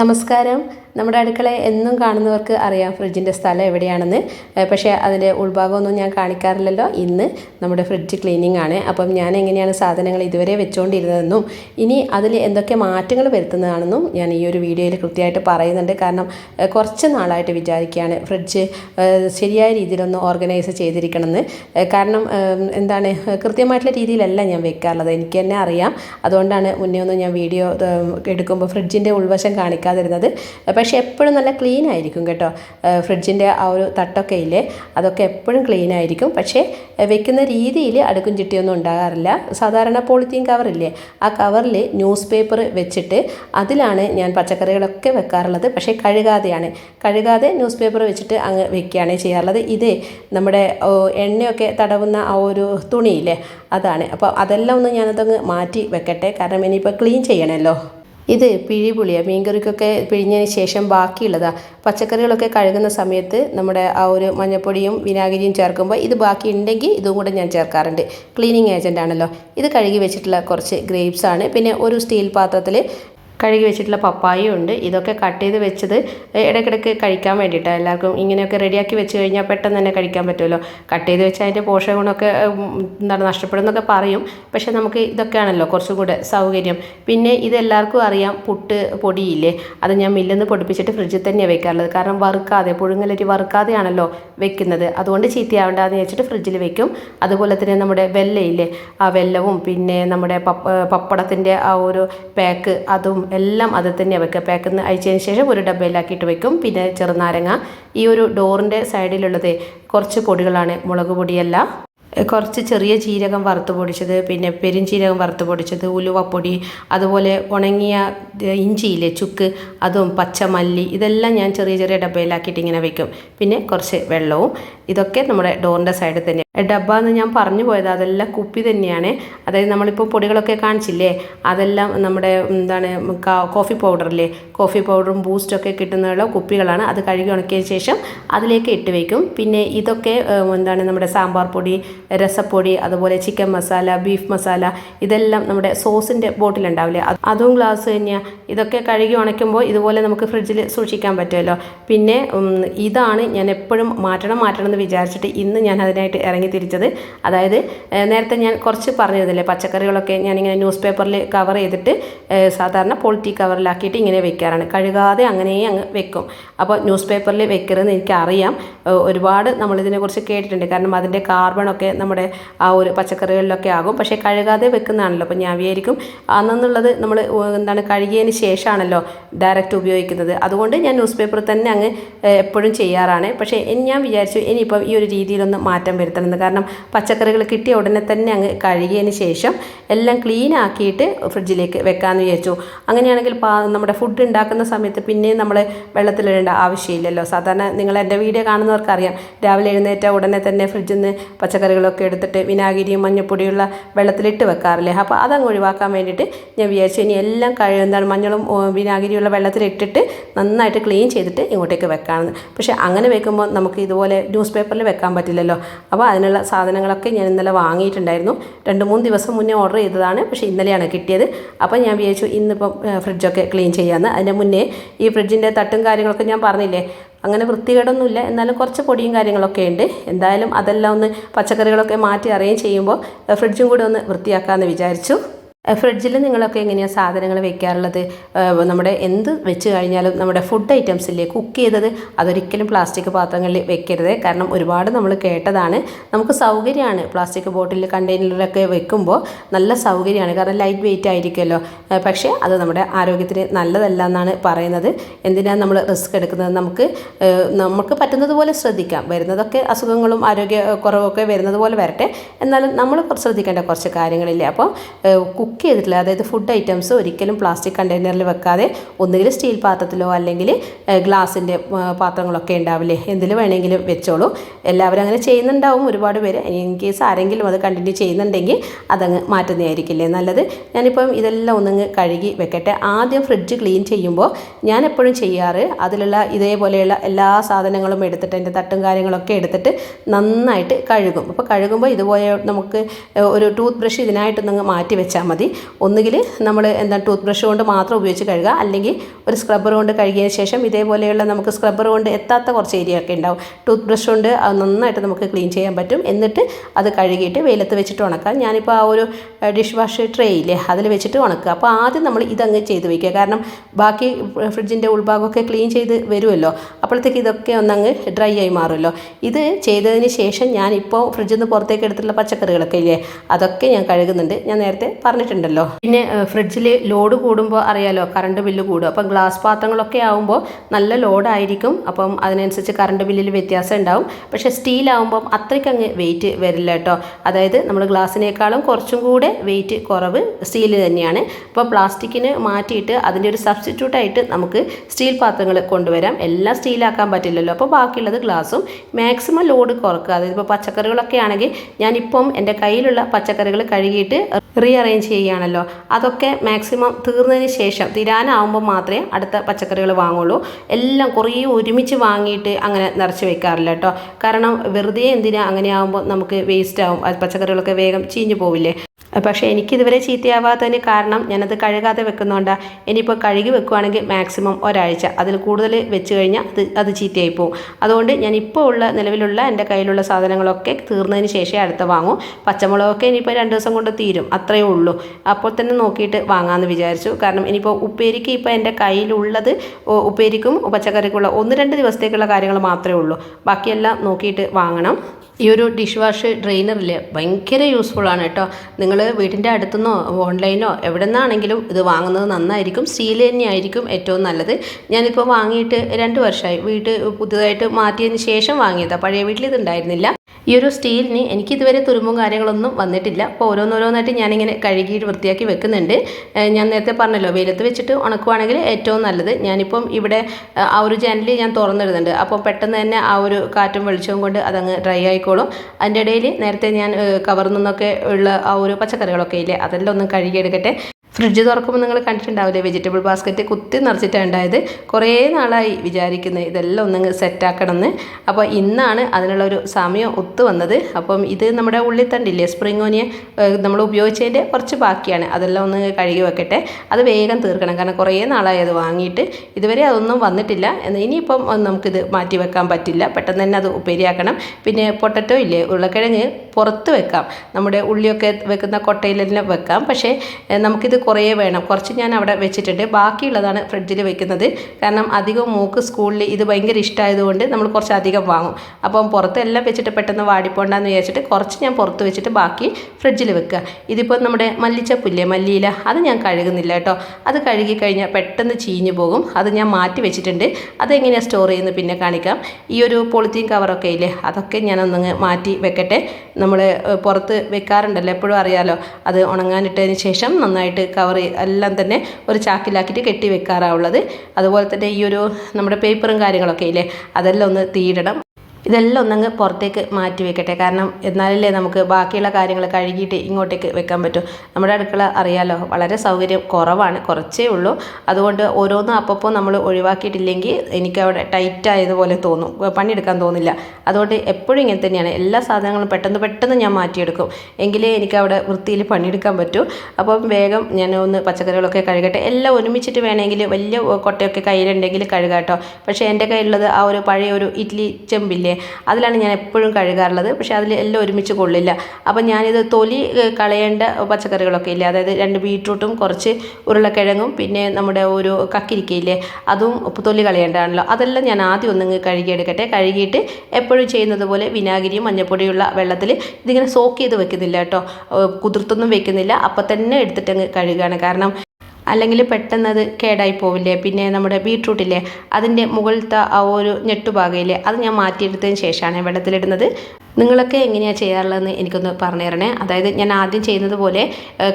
നമസ്കാരം. നമ്മുടെ അടുക്കള എന്നും കാണുന്നവർക്ക് അറിയാം ഫ്രിഡ്ജിന്റെ സ്ഥലം എവിടെയാണെന്ന്. പക്ഷേ അതിന്റെ ഉൾഭാഗമൊന്നും ഞാൻ കാണിക്കാറില്ലല്ലോ. ഇന്ന് നമ്മുടെ ഫ്രിഡ്ജ് ക്ലീനിങ് ആണ്. അപ്പം ഞാൻ എങ്ങനെയാണ് സാധനങ്ങൾ ഇതുവരെ വെച്ചുകൊണ്ടിരുന്നതെന്നും ഇനി അതിൽ എന്തൊക്കെ മാറ്റങ്ങൾ വരുത്തുന്നതാണെന്നും ഞാൻ ഈ ഒരു വീഡിയോയിൽ കൃത്യമായിട്ട് പറയുന്നുണ്ട്. കാരണം കുറച്ച് നാളായിട്ട് വിചാരിക്കുകയാണ് ഫ്രിഡ്ജ് ശരിയായ രീതിയിലൊന്ന് ഓർഗനൈസ് ചെയ്തിരിക്കണമെന്ന്. കാരണം എന്താണ് കൃത്യമായിട്ടുള്ള രീതിയിലല്ല ഞാൻ വെക്കാറുള്ളത്. എനിക്ക് തന്നെ അറിയാം. അതുകൊണ്ടാണ് മുന്നേ ഒന്നും ഞാൻ വീഡിയോ എടുക്കുമ്പോൾ ഫ്രിഡ്ജിന്റെ ഉൾവശം കാണിക്കാതിരുന്നത് പക്ഷേ എപ്പോഴും നല്ല ക്ലീൻ ആയിരിക്കും കേട്ടോ. ഫ്രിഡ്ജിന്റെ ആ ഒരു തട്ടൊക്കെ ഇല്ലേ അതൊക്കെ എപ്പോഴും ക്ലീൻ ആയിരിക്കും. പക്ഷേ വെക്കുന്ന രീതിയിൽ അടുക്കും ചിട്ടിയൊന്നും ഉണ്ടാകാറില്ല. സാധാരണ പോളിത്തീൻ കവറില്ലേ ആ കവറിൽ ന്യൂസ് പേപ്പർ വെച്ചിട്ട് അതിലാണ് ഞാൻ പച്ചക്കറികളൊക്കെ വെക്കാറുള്ളത്. പക്ഷേ കഴുകാതെയാണ്. കഴുകാതെ ന്യൂസ് പേപ്പർ വെച്ചിട്ട് അങ്ങ് വെക്കുകയാണ് ചെയ്യാറുള്ളത്. ഇത് നമ്മുടെ എണ്ണയൊക്കെ തടവുന്ന ആ ഒരു തുണിയില്ലേ അതാണ്. അപ്പോൾ അതെല്ലാം ഒന്ന് ഞാനതങ്ങ് മാറ്റി വെക്കട്ടെ. കാരണം ഇനിയിപ്പോൾ ക്ലീൻ ചെയ്യണമല്ലോ. ഇത് പിഴിപുളിയാണ് മീൻകറിക്കൊക്കെ പിഴിഞ്ഞതിന് ശേഷം ബാക്കിയുള്ളതാണ് പച്ചക്കറികളൊക്കെ കഴുകുന്ന സമയത്ത് നമ്മുടെ ആ ഒരു മഞ്ഞപ്പൊടിയും വിനാഗിരിയും ചേർക്കുമ്പോൾ ഇത് ബാക്കി ഉണ്ടെങ്കിൽ ഇതും കൂടെ ഞാൻ ചേർക്കാറുണ്ട്. ക്ലീനിങ് ഏജന്റ് ആണല്ലോ. ഇത് കഴുകി വെച്ചിട്ടുള്ള കുറച്ച് ഗ്രേപ്സ് ആണ്. പിന്നെ ഒരു സ്റ്റീൽ പാത്രത്തിൽ കഴുകി വെച്ചിട്ടുള്ള പപ്പായും ഉണ്ട്. ഇതൊക്കെ കട്ട് ചെയ്ത് വെച്ചത് ഇടയ്ക്കിടയ്ക്ക് കഴിക്കാൻ വേണ്ടിയിട്ടാണ്. എല്ലാവർക്കും ഇങ്ങനെയൊക്കെ റെഡിയാക്കി വെച്ച് കഴിഞ്ഞാൽ പെട്ടെന്ന് തന്നെ കഴിക്കാൻ പറ്റുമല്ലോ. കട്ട് ചെയ്ത് വെച്ചാൽ അതിന്റെ പോഷക ഗുണമൊക്കെ എന്താണ് നഷ്ടപ്പെടുന്നൊക്കെ പറയും. പക്ഷേ നമുക്ക് ഇതൊക്കെയാണല്ലോ കുറച്ചും കൂടെ സൗകര്യം. പിന്നെ ഇതെല്ലാവർക്കും അറിയാം പുട്ട് പൊടിയില്ലേ? അത് ഞാൻ മില്ലിൽ നിന്ന് പൊടിപ്പിച്ചിട്ട് ഫ്രിഡ്ജിൽ തന്നെയാണ് വെക്കാറുള്ളത്. കാരണം വറുക്കാതെ പുഴുങ്ങലരി വറുക്കാതെയാണല്ലോ വെക്കുന്നത്. അതുകൊണ്ട് ചീത്തയാവണ്ടെന്ന് വെച്ചിട്ട് ഫ്രിഡ്ജിൽ വെക്കും. അതുപോലെ തന്നെ നമ്മുടെ വെല്ലയില്ലേ ആ വെല്ലവും പിന്നെ നമ്മുടെ പപ്പ പപ്പടത്തിന്റെ ആ ഒരു പാക്ക് അതും എല്ലാം അത് തന്നെയാണ് വെക്കുക പാക്കിൽ നിന്ന് അഴിച്ചതിന് ശേഷം ഒരു ഡബ്ബയിലാക്കിയിട്ട് വെക്കും. പിന്നെ ചെറുനാരങ്ങ. ഈ ഒരു ഡോറിന്റെ സൈഡിലുള്ളത് കുറച്ച് പൊടികളാണ്. മുളക് പൊടിയല്ല. കുറച്ച് ചെറിയ ജീരകം വറുത്ത് പൊടിച്ചത്. പിന്നെ പെരുംജീരകം വറുത്ത് പൊടിച്ചത്. ഉലുവപ്പൊടി. അതുപോലെ ഉണങ്ങിയ ഏ, ഇഞ്ചിയില്ലേ ചുക്ക്. അതും പച്ചമല്ലി. ഇതെല്ലാം ഞാൻ ചെറിയ ചെറിയ ഡബ്ബയിലാക്കിയിട്ട് ഇങ്ങനെ വെക്കും. പിന്നെ കുറച്ച് വെള്ളവും. ഇതൊക്കെ നമ്മുടെ ഡോറിന്റെ സൈഡിൽ തന്നെ ഡബ്ബ എന്ന് ഞാൻ പറഞ്ഞു പോയത്. അതെല്ലാം കുപ്പി തന്നെയാണ്. അതായത് നമ്മളിപ്പോൾ പൊടികളൊക്കെ കാണിച്ചില്ലേ? അതെല്ലാം നമ്മുടെ എന്താണ് കോഫി പൗഡറില്ലേ? കോഫി പൗഡറും ബൂസ്റ്റൊക്കെ കിട്ടുന്നുള്ള കുപ്പികളാണ്. അത് കഴുകി ഉണക്കിയ ശേഷം അതിലേക്ക് ഇട്ട് വയ്ക്കും പിന്നെ ഇതൊക്കെ എന്താണ് നമ്മുടെ സാമ്പാർ പൊടി രസപ്പൊടി അതുപോലെ ചിക്കൻ മസാല ബീഫ് മസാല ഇതെല്ലാം നമ്മുടെ സോസിന്റെ ബോട്ടിലുണ്ടാവില്ലേ? അതും ഗ്ലാസ് തന്നെയാണ് ഇതൊക്കെ കഴുകി ഉണക്കുമ്പോൾ ഇതുപോലെ നമുക്ക് ഫ്രിഡ്ജിൽ സൂക്ഷിക്കാൻ പറ്റുമല്ലോ. പിന്നെ ഇതാണ് ഞാൻ എപ്പോഴും മാറ്റണം മാറ്റണം എന്ന് വിചാരിച്ചിട്ട് ഇന്ന് ഞാൻ അതിനായിട്ട് ഇറങ്ങി തിരിച്ചത്. അതായത് നേരത്തെ ഞാൻ കുറച്ച് പറഞ്ഞിരുന്നില്ലേ പച്ചക്കറികളൊക്കെ ഞാനിങ്ങനെ ന്യൂസ് പേപ്പറിൽ കവർ ചെയ്തിട്ട് സാധാരണ പോളിറ്റി കവറിലാക്കിയിട്ട് ഇങ്ങനെ വെക്കാറാണ്. കഴുകാതെ അങ്ങനെ അങ്ങ് വെക്കും. അപ്പോൾ ന്യൂസ് പേപ്പറിൽ വെക്കരുതെന്ന് എനിക്കറിയാം. ഒരുപാട് നമ്മളിതിനെക്കുറിച്ച് കേട്ടിട്ടുണ്ട്. കാരണം അതിന്റെ കാർബണൊക്കെ നമ്മുടെ ആ ഒരു പച്ചക്കറികളിലൊക്കെ ആകും. പക്ഷേ കഴുകാതെ വെക്കുന്നതാണല്ലോ. അപ്പോൾ ഞാൻ വിചാരിക്കും അന്നെന്നുള്ളത് നമ്മൾ എന്താണ് കഴുകിയതിന് ശേഷമാണല്ലോ ഡയറക്റ്റ് ഉപയോഗിക്കുന്നത്. അതുകൊണ്ട് ഞാൻ ന്യൂസ് പേപ്പർ തന്നെ അങ്ങ് എപ്പോഴും ചെയ്യാറാണ്. പക്ഷേ ഞാൻ വിചാരിച്ചു ഇനിയിപ്പം ഈ ഒരു രീതിയിലൊന്ന് മാറ്റം വരുത്തണമെന്ന് കാരണം പച്ചക്കറികൾ കിട്ടിയ ഉടനെ തന്നെ അങ്ങ് കഴുകിയതിന് ശേഷം എല്ലാം ക്ലീൻ ആക്കിയിട്ട് ഫ്രിഡ്ജിലേക്ക് വെക്കാമെന്ന് വിചാരിച്ചു. അങ്ങനെയാണെങ്കിൽ നമ്മുടെ ഫുഡ് ഉണ്ടാക്കുന്ന സമയത്ത് പിന്നെയും നമ്മൾ വെള്ളത്തിലിടേണ്ട ആവശ്യമില്ലല്ലോ. സാധാരണ നിങ്ങൾ എന്റെ വീഡിയോ കാണുന്നവർക്കറിയാം. രാവിലെ എഴുന്നേറ്റ ഉടനെ തന്നെ ഫ്രിഡ്ജിൽ നിന്ന് പച്ചക്കറികളൊക്കെ എടുത്തിട്ട് വിനാഗിരിയും മഞ്ഞപ്പൊടിയുള്ള വെള്ളത്തിലിട്ട് വെക്കാറില്ലേ? അപ്പോൾ അതങ്ങ് ഒഴിവാക്കാൻ വേണ്ടിയിട്ട് ഞാൻ വിചാരിച്ചു ഇനി എല്ലാം കഴി എന്താണ് മഞ്ഞളും വിനാഗിരിയുള്ള വെള്ളത്തിലിട്ടിട്ട് നന്നായിട്ട് ക്ലീൻ ചെയ്തിട്ട് ഇങ്ങോട്ടേക്ക് വെക്കാമെന്ന്. പക്ഷേ അങ്ങനെ വെക്കുമ്പോൾ നമുക്ക് ഇതുപോലെ ന്യൂസ് പേപ്പറിൽ വെക്കാൻ പറ്റില്ലല്ലോ. അപ്പോൾ അതിനുള്ള സാധനങ്ങളൊക്കെ ഞാൻ ഇന്നലെ വാങ്ങിയിട്ടുണ്ടായിരുന്നു. രണ്ട് മൂന്ന് ദിവസം മുന്നേ ഓർഡർ ചെയ്തതാണ്. പക്ഷേ ഇന്നലെയാണ് കിട്ടിയത്. അപ്പോൾ ഞാൻ വിചാരിച്ചു ഇന്നിപ്പം ഫ്രിഡ്ജൊക്കെ ക്ലീൻ ചെയ്യാമെന്ന് അതിന്റെ മുന്നേ ഈ ഫ്രിഡ്ജിന്റെ തട്ടും കാര്യങ്ങളൊക്കെ ഞാൻ പറഞ്ഞില്ലേ? അങ്ങനെ വൃത്തികേടൊന്നുമില്ല. എന്നാലും കുറച്ച് പൊടിയും കാര്യങ്ങളൊക്കെ ഉണ്ട്. എന്തായാലും അതെല്ലാം ഒന്ന് പച്ചക്കറികളൊക്കെ മാറ്റി അറേഞ്ച് ചെയ്യുമ്പോൾ ഫ്രിഡ്ജും കൂടി ഒന്ന് വൃത്തിയാക്കാമെന്ന് വിചാരിച്ചു. ഫ്രിഡ്ജിൽ നിങ്ങളൊക്കെ എങ്ങനെയാണ് സാധനങ്ങൾ വെക്കാറുള്ളത്? നമ്മുടെ എന്ത് വെച്ച് കഴിഞ്ഞാലും നമ്മുടെ ഫുഡ് ഐറ്റംസിലേ കുക്ക് ചെയ്തത് അതൊരിക്കലും പ്ലാസ്റ്റിക് പാത്രങ്ങളിൽ വെക്കരുത്. കാരണം ഒരുപാട് നമ്മൾ കേട്ടതാണ്. നമുക്ക് സൗകര്യമാണ് പ്ലാസ്റ്റിക് ബോട്ടിൽ കണ്ടെയ്നറിലൊക്കെ വെക്കുമ്പോൾ നല്ല സൗകര്യമാണ് കാരണം ലൈറ്റ് വെയിറ്റ് ആയിരിക്കുമല്ലോ. പക്ഷേ അത് നമ്മുടെ ആരോഗ്യത്തിന് നല്ലതല്ല എന്നാണ് പറയുന്നത്. എന്തിനാണ് നമ്മൾ റിസ്ക് എടുക്കുന്നത്? നമുക്ക് നമുക്ക് പറ്റുന്നത് പോലെ ശ്രദ്ധിക്കാം. വരുന്നതൊക്കെ അസുഖങ്ങളും ആരോഗ്യ കുറവൊക്കെ വരുന്നത് പോലെ വരട്ടെ. എന്നാലും നമ്മൾ ശ്രദ്ധിക്കേണ്ട കുറച്ച് കാര്യങ്ങളില്ലേ. അപ്പോൾ കുക്ക് ചെയ്തിട്ടില്ല. അതായത് ഫുഡ് ഐറ്റംസ് ഒരിക്കലും പ്ലാസ്റ്റിക് കണ്ടെയ്നറിൽ വെക്കാതെ ഒന്നുകിൽ സ്റ്റീൽ പാത്രത്തിലോ അല്ലെങ്കിൽ ഗ്ലാസിന്റെ പാത്രങ്ങളൊക്കെ ഉണ്ടാവില്ലേ? എന്തിൽ വേണമെങ്കിലും വെച്ചോളൂ. എല്ലാവരും അങ്ങനെ ചെയ്യുന്നുണ്ടാവും ഒരുപാട് പേര്. ഇൻ കേസ് ആരെങ്കിലും അത് കണ്ടിന്യൂ ചെയ്യുന്നുണ്ടെങ്കിൽ അതങ്ങ് മാറ്റുന്നതായിരിക്കില്ലേ? നല്ലത് ഞാനിപ്പം ഇതെല്ലാം ഒന്നങ്ങ് കഴുകി വെക്കട്ടെ. ആദ്യം ഫ്രിഡ്ജ് ക്ലീൻ ചെയ്യുമ്പോൾ ഞാൻ എപ്പോഴും ചെയ്യാറ് അതിലുള്ള ഇതേപോലെയുള്ള എല്ലാ സാധനങ്ങളും എടുത്തിട്ട് അതിന്റെ തട്ടും കാര്യങ്ങളൊക്കെ എടുത്തിട്ട് നന്നായിട്ട് കഴുകും. അപ്പോൾ കഴുകുമ്പോൾ ഇതുപോലെ നമുക്ക് ഒരു ടൂത്ത് ബ്രഷ് ഇതിനായിട്ടൊന്നങ്ങ് മാറ്റി വെച്ചാൽ മതി. മതി. ഒന്നുകിൽ നമ്മൾ എന്താ ടൂത്ത് ബ്രഷ് കൊണ്ട് മാത്രം ഉപയോഗിച്ച് കഴുകുക. അല്ലെങ്കിൽ ഒരു സ്ക്രബ്ബർ കൊണ്ട് കഴുകിയതിന് ശേഷം ഇതേപോലെയുള്ള നമുക്ക് സ്ക്രബ്ബർ കൊണ്ട് എത്താത്ത കുറച്ച് ഏരിയ ഒക്കെ ഉണ്ടാവും. ടൂത്ത് ബ്രഷ് കൊണ്ട് അത് നന്നായിട്ട് നമുക്ക് ക്ലീൻ ചെയ്യാൻ പറ്റും. എന്നിട്ട് അത് കഴുകിയിട്ട് വെയിലത്ത് വെച്ചിട്ട് ഉണക്കാം. ഞാനിപ്പോൾ ആ ഒരു ഡിഷ് വാഷ് ട്രേ ഇല്ലേ അതിൽ വെച്ചിട്ട് ഉണക്കുക. അപ്പോൾ ആദ്യം നമ്മൾ ഇതങ്ങ് ചെയ്ത് വയ്ക്കുക. കാരണം ബാക്കി ഫ്രിഡ്ജിന്റെ ഉൾഭാഗമൊക്കെ ക്ലീൻ ചെയ്ത് വരുമല്ലോ. അപ്പോഴത്തേക്ക് ഇതൊക്കെ ഒന്നങ്ങ് ഡ്രൈ ആയി മാറുമല്ലോ. ഇത് ചെയ്തതിന് ശേഷം ഞാനിപ്പോൾ ഫ്രിഡ്ജിൽ നിന്ന് പുറത്തേക്ക് എടുത്തിട്ടുള്ള പച്ചക്കറികളൊക്കെ ഇല്ലേ അതൊക്കെ ഞാൻ കഴുകുന്നുണ്ട്. ഞാൻ നേരത്തെ പറഞ്ഞിട്ടുണ്ടല്ലോ പിന്നെ ഫ്രിഡ്ജിൽ ലോഡ് കൂടുമ്പോൾ അറിയാലോ കറണ്ട് ബില്ല് കൂടും. അപ്പം ഗ്ലാസ് പാത്രങ്ങളൊക്കെ ആകുമ്പോൾ നല്ല ലോഡായിരിക്കും. അപ്പം അതിനനുസരിച്ച് കറണ്ട് ബില്ലിൽ വ്യത്യാസം ഉണ്ടാവും. പക്ഷേ സ്റ്റീൽ ആകുമ്പം അത്രയ്ക്ക് അങ്ങ് വെയിറ്റ് വരില്ല കേട്ടോ. അതായത് നമ്മൾ ഗ്ലാസ്സിനേക്കാളും കുറച്ചും കൂടെ വെയിറ്റ് കുറവ് സ്റ്റീൽ തന്നെയാണ്. അപ്പോൾ പ്ലാസ്റ്റിക്കിന് മാറ്റിയിട്ട് അതിന്റെ ഒരു സബ്സ്റ്റിറ്റ്യൂട്ടായിട്ട് നമുക്ക് സ്റ്റീൽ പാത്രങ്ങൾ കൊണ്ടുവരാം. എല്ലാം സ്റ്റീലാക്കാൻ പറ്റില്ലല്ലോ. അപ്പോൾ ബാക്കിയുള്ളത് ഗ്ലാസും മാക്സിമം ലോഡ് കുറക്കുക. അതായത് ഇപ്പോൾ പച്ചക്കറികളൊക്കെ ആണെങ്കിൽ ഞാനിപ്പം എന്റെ കയ്യിലുള്ള പച്ചക്കറികൾ കഴുകിയിട്ട് റീഅറേഞ്ച് ചെയ്യുകയാണല്ലോ. അതൊക്കെ മാക്സിമം തീർന്നതിന് ശേഷം തീരാനാവുമ്പോൾ മാത്രമേ അടുത്ത പച്ചക്കറികൾ വാങ്ങുള്ളൂ. എല്ലാം കുറേ ഒരുമിച്ച് വാങ്ങിയിട്ട് അങ്ങനെ നിറച്ച് വെക്കാറില്ല കേട്ടോ. കാരണം വെറുതെ എന്തിനാ അങ്ങനെ ആവുമ്പോൾ നമുക്ക് വേസ്റ്റ് ആവും. പച്ചക്കറികളൊക്കെ വേഗം ചീഞ്ഞു പോവില്ലേ? പക്ഷേ എനിക്കിതുവരെ ചീത്തയാവാത്തതിന് കാരണം ഞാനത് കഴുകാതെ വെക്കുന്നതുകൊണ്ട് ഇനിയിപ്പോൾ കഴുകി വെക്കുകയാണെങ്കിൽ മാക്സിമം ഒരാഴ്ച. അതിൽ കൂടുതൽ വെച്ച് കഴിഞ്ഞാൽ അത് അത് ചീത്തയായി പോകും അതുകൊണ്ട് ഞാൻ ഇപ്പോൾ ഉള്ള നിലവിലുള്ള എന്റെ കയ്യിലുള്ള സാധനങ്ങളൊക്കെ തീർന്നതിന് ശേഷമേ അടുത്ത വാങ്ങൂ. പച്ചമുളകൊക്കെ ഇനിയിപ്പോൾ രണ്ട് ദിവസം കൊണ്ട് തീരും. അത്രയേ ഉള്ളൂ. അപ്പോൾ തന്നെ നോക്കിയിട്ട് വാങ്ങാമെന്ന് വിചാരിച്ചു. കാരണം ഇനിയിപ്പോൾ ഉപ്പേരിക്ക് ഇപ്പോൾ എന്റെ കയ്യിലുള്ളത് ഉപ്പേരിക്കും പച്ചക്കറിക്കുള്ള ഒന്ന് രണ്ട് ദിവസത്തേക്കുള്ള കാര്യങ്ങൾ മാത്രമേ ഉള്ളൂ. ബാക്കിയെല്ലാം നോക്കിയിട്ട് വാങ്ങണം. ഈ ഒരു ഡിഷ് വാഷ് ഡ്രെയിനറിൽ ഭയങ്കര ആണ് കേട്ടോ നിങ്ങൾ വീടിന്റെ അടുത്തുനിന്നോ ഓൺലൈനോ എവിടെ നിന്നാണെങ്കിലും ഇത് വാങ്ങുന്നത് നന്നായിരിക്കും സ്റ്റീൽ തന്നെയായിരിക്കും ഏറ്റവും നല്ലത്. ഞാനിപ്പോൾ വാങ്ങിയിട്ട് രണ്ട് വർഷമായി വീട് പുതുതായിട്ട് മാറ്റിയതിന് ശേഷം വാങ്ങിയതാണ് പഴയ വീട്ടിൽ ഇത് ഉണ്ടായിരുന്നില്ല. ഈ ഒരു സ്റ്റീലിന് എനിക്കിതുവരെ തുരുമ്പും കാര്യങ്ങളൊന്നും വന്നിട്ടില്ല. അപ്പോൾ ഓരോന്നോരോന്നായിട്ട് ഞാനിങ്ങനെ കഴുകിയിട്ട് വൃത്തിയാക്കി വെക്കുന്നുണ്ട്. ഞാൻ നേരത്തെ പറഞ്ഞല്ലോ വെയിലത്ത് വെച്ചിട്ട് ഉണക്കുവാണെങ്കിൽ ഏറ്റവും നല്ലത്. ഞാനിപ്പം ഇവിടെ ആ ഒരു ജനൽ ഞാൻ തുറന്നിടുന്നുണ്ട്. അപ്പോൾ പെട്ടെന്ന് തന്നെ ആ ഒരു കാറ്റും വെളിച്ചവും കൊണ്ട് അതങ്ങ് ഡ്രൈ ആയിക്കോളും. അതിന്റെ ഇടയിൽ നേരത്തെ ഞാൻ കവർന്നൊക്കെ ഉള്ള ആ ഒരു പച്ചക്കറികളൊക്കെ ഇല്ലേ അതെല്ലാം ഒന്ന് കഴുകിയെടുക്കട്ടെ. ഫ്രിഡ്ജ് തുറക്കുമ്പോൾ നിങ്ങൾ കണ്ടിട്ടുണ്ടാവില്ലേ? വെജിറ്റബിൾ ബാസ്ക്കറ്റ് കുത്തി നിറച്ചിട്ടാണ് ഉണ്ടായത്. കുറേ നാളായി വിചാരിക്കുന്നത് ഇതെല്ലാം ഒന്ന് സെറ്റാക്കണം എന്ന് അപ്പോൾ ഇന്നാണ് അതിനുള്ള ഒരു സമയം ഒത്തു വന്നത്. അപ്പം ഇത് നമ്മുടെ ഉള്ളിത്തണ്ടില്ലേ സ്പ്രിംഗ് ഓനിയൻ നമ്മൾ ഉപയോഗിച്ചതിന്റെ കുറച്ച് ബാക്കിയാണ്. അതെല്ലാം ഒന്ന് കഴുകി വെക്കട്ടെ. അത് വേഗം തീർക്കണം. കാരണം കുറേ നാളായി അത് വാങ്ങിയിട്ട് ഇതുവരെ അതൊന്നും വന്നിട്ടില്ല. ഇനിയിപ്പം നമുക്കിത് മാറ്റി വെക്കാൻ പറ്റില്ല. പെട്ടെന്ന് തന്നെ അത് ഉപ്പേരിയാക്കണം പിന്നെ പൊട്ടറ്റോ ഇല്ലേ? ഉരുളക്കിഴങ്ങ് പുറത്ത് വെക്കാം. നമ്മുടെ ഉള്ളിയൊക്കെ വെക്കുന്ന കൊട്ടയിലെല്ലാം വെക്കാം. പക്ഷേ നമുക്കിത് കുറേ വേണം. കുറച്ച് ഞാൻ അവിടെ വെച്ചിട്ടുണ്ട്. ബാക്കിയുള്ളതാണ് ഫ്രിഡ്ജിൽ വെക്കുന്നത്. കാരണം അധികം മൂക്ക് സ്കൂളിൽ ഇത് ഭയങ്കര ഇഷ്ടമായതുകൊണ്ട് നമ്മൾ കുറച്ച് അധികം വാങ്ങും. അപ്പം പുറത്തെല്ലാം വെച്ചിട്ട് പെട്ടെന്ന് വാടിപ്പോണ്ടെന്ന് വിചാരിച്ചിട്ട് കുറച്ച് ഞാൻ പുറത്ത് വെച്ചിട്ട് ബാക്കി ഫ്രിഡ്ജിൽ വെക്കുക. ഇതിപ്പോൾ നമ്മുടെ മല്ലിച്ചപ്പില്ലേ? മല്ലിയില. അത് ഞാൻ കഴുകുന്നില്ല കേട്ടോ. അത് കഴുകി കഴിഞ്ഞാൽ പെട്ടെന്ന് ചീഞ്ഞു പോകും. അത് ഞാൻ മാറ്റി വെച്ചിട്ടുണ്ട്. അതെങ്ങനെയാണ് സ്റ്റോർ ചെയ്യുന്നത് പിന്നെ കാണിക്കാം. ഈ ഒരു പോളിത്തീൻ കവറൊക്കെ ഇല്ലേ? അതൊക്കെ ഞാനൊന്നങ്ങ് മാറ്റി വെക്കട്ടെ. നമ്മൾ പുറത്ത് വെക്കാറുണ്ടല്ലോ. എപ്പോഴും അറിയാമല്ലോ അത് ഉണങ്ങാനിട്ടതിന് ശേഷം നന്നായിട്ട് കവർ എല്ലാം തന്നെ ഒരു ചാക്കിലാക്കിയിട്ട് കെട്ടി വെക്കാറാവുള്ളത് അതുപോലെ തന്നെ ഈ ഒരു നമ്മുടെ പേപ്പറും കാര്യങ്ങളൊക്കെ ഇല്ലേ? അതെല്ലാം ഒന്ന് തീയിടണം. ഇതെല്ലാം ഒന്നങ്ങ് പുറത്തേക്ക് മാറ്റി വെക്കട്ടെ. കാരണം എന്നാലല്ലേ നമുക്ക് ബാക്കിയുള്ള കാര്യങ്ങൾ കഴുകിയിട്ട് ഇങ്ങോട്ടേക്ക് വെക്കാൻ പറ്റും. നമ്മുടെ അടുക്കള അറിയാലോ വളരെ സൗകര്യം കുറവാണ് കുറച്ചേ ഉള്ളൂ. അതുകൊണ്ട് ഓരോന്നും അപ്പോൾ നമ്മൾ ഒഴിവാക്കിയിട്ടില്ലെങ്കിൽ എനിക്ക് അവിടെ ടൈറ്റ് ആയതുപോലെ തോന്നും. പണിയെടുക്കാൻ തോന്നില്ല. അതുകൊണ്ട് എപ്പോഴും ഇങ്ങനെ തന്നെയാണ്. എല്ലാ സാധനങ്ങളും പെട്ടെന്ന് പെട്ടെന്ന് ഞാൻ മാറ്റിയെടുക്കും. എങ്കിലേ എനിക്ക് അവിടെ വൃത്തിയിൽ പണിയെടുക്കാൻ പറ്റൂ. അപ്പം വേഗം ഞാൻ ഒന്ന് പച്ചക്കറികളൊക്കെ കഴുകട്ടെ. എല്ലാം ഒരുമിച്ചിട്ട് വേണമെങ്കിൽ വലിയ കൊട്ടയൊക്കെ കയ്യിലുണ്ടെങ്കിൽ കഴുകാട്ടോ. പക്ഷേ എന്റെ കയ്യിലുള്ളത് ആ ഒരു പഴയ ഒരു ഇഡ്ലി ചെമ്പില്ലേ അതിലാണ് ഞാൻ എപ്പോഴും കഴുകാറുള്ളത്. പക്ഷേ അതിൽ എല്ലാം ഒരുമിച്ച് കൊള്ളില്ല. അപ്പോൾ ഞാനിത് തൊലി കളയേണ്ട പച്ചക്കറികളൊക്കെ ഇല്ലേ? അതായത് രണ്ട് ബീട്രൂട്ടും കുറച്ച് ഉരുളക്കിഴങ്ങും പിന്നെ നമ്മുടെ ഒരു കക്കിരിക്കയില്ലേ? അതും തൊലി കളയേണ്ടതാണല്ലോ. അതെല്ലാം ഞാൻ ആദ്യം ഒന്നിങ്ങ് കഴുകിയെടുക്കട്ടെ. കഴുകിയിട്ട് എപ്പോഴും ചെയ്യുന്നത് പോലെ വിനാഗിരിയും മഞ്ഞപ്പൊടിയുള്ള വെള്ളത്തിൽ ഇതിങ്ങനെ സോക്ക് ചെയ്ത് വെക്കുന്നില്ല കേട്ടോ. കുതിർത്തൊന്നും വെക്കുന്നില്ല. അപ്പം തന്നെ എടുത്തിട്ടങ്ങ് കഴുകുകയാണ് കാരണം അല്ലെങ്കിൽ പെട്ടെന്നത് കേടായി പോവില്ലേ? പിന്നെ നമ്മുടെ ബീട്രൂട്ടില്ലേ? അതിന്റെ മുകളിലത്തെ ആ ഒരു ഞെട്ടുഭാഗമില്ലേ അത് ഞാൻ മാറ്റിയെടുത്തതിന് ശേഷമാണ് വെള്ളത്തിലിടുന്നത്. നിങ്ങളൊക്കെ എങ്ങനെയാണ് ചെയ്യാറുള്ളതെന്ന് എനിക്കൊന്ന് പറഞ്ഞു തരണേ. അതായത് ഞാൻ ആദ്യം ചെയ്യുന്നത് പോലെ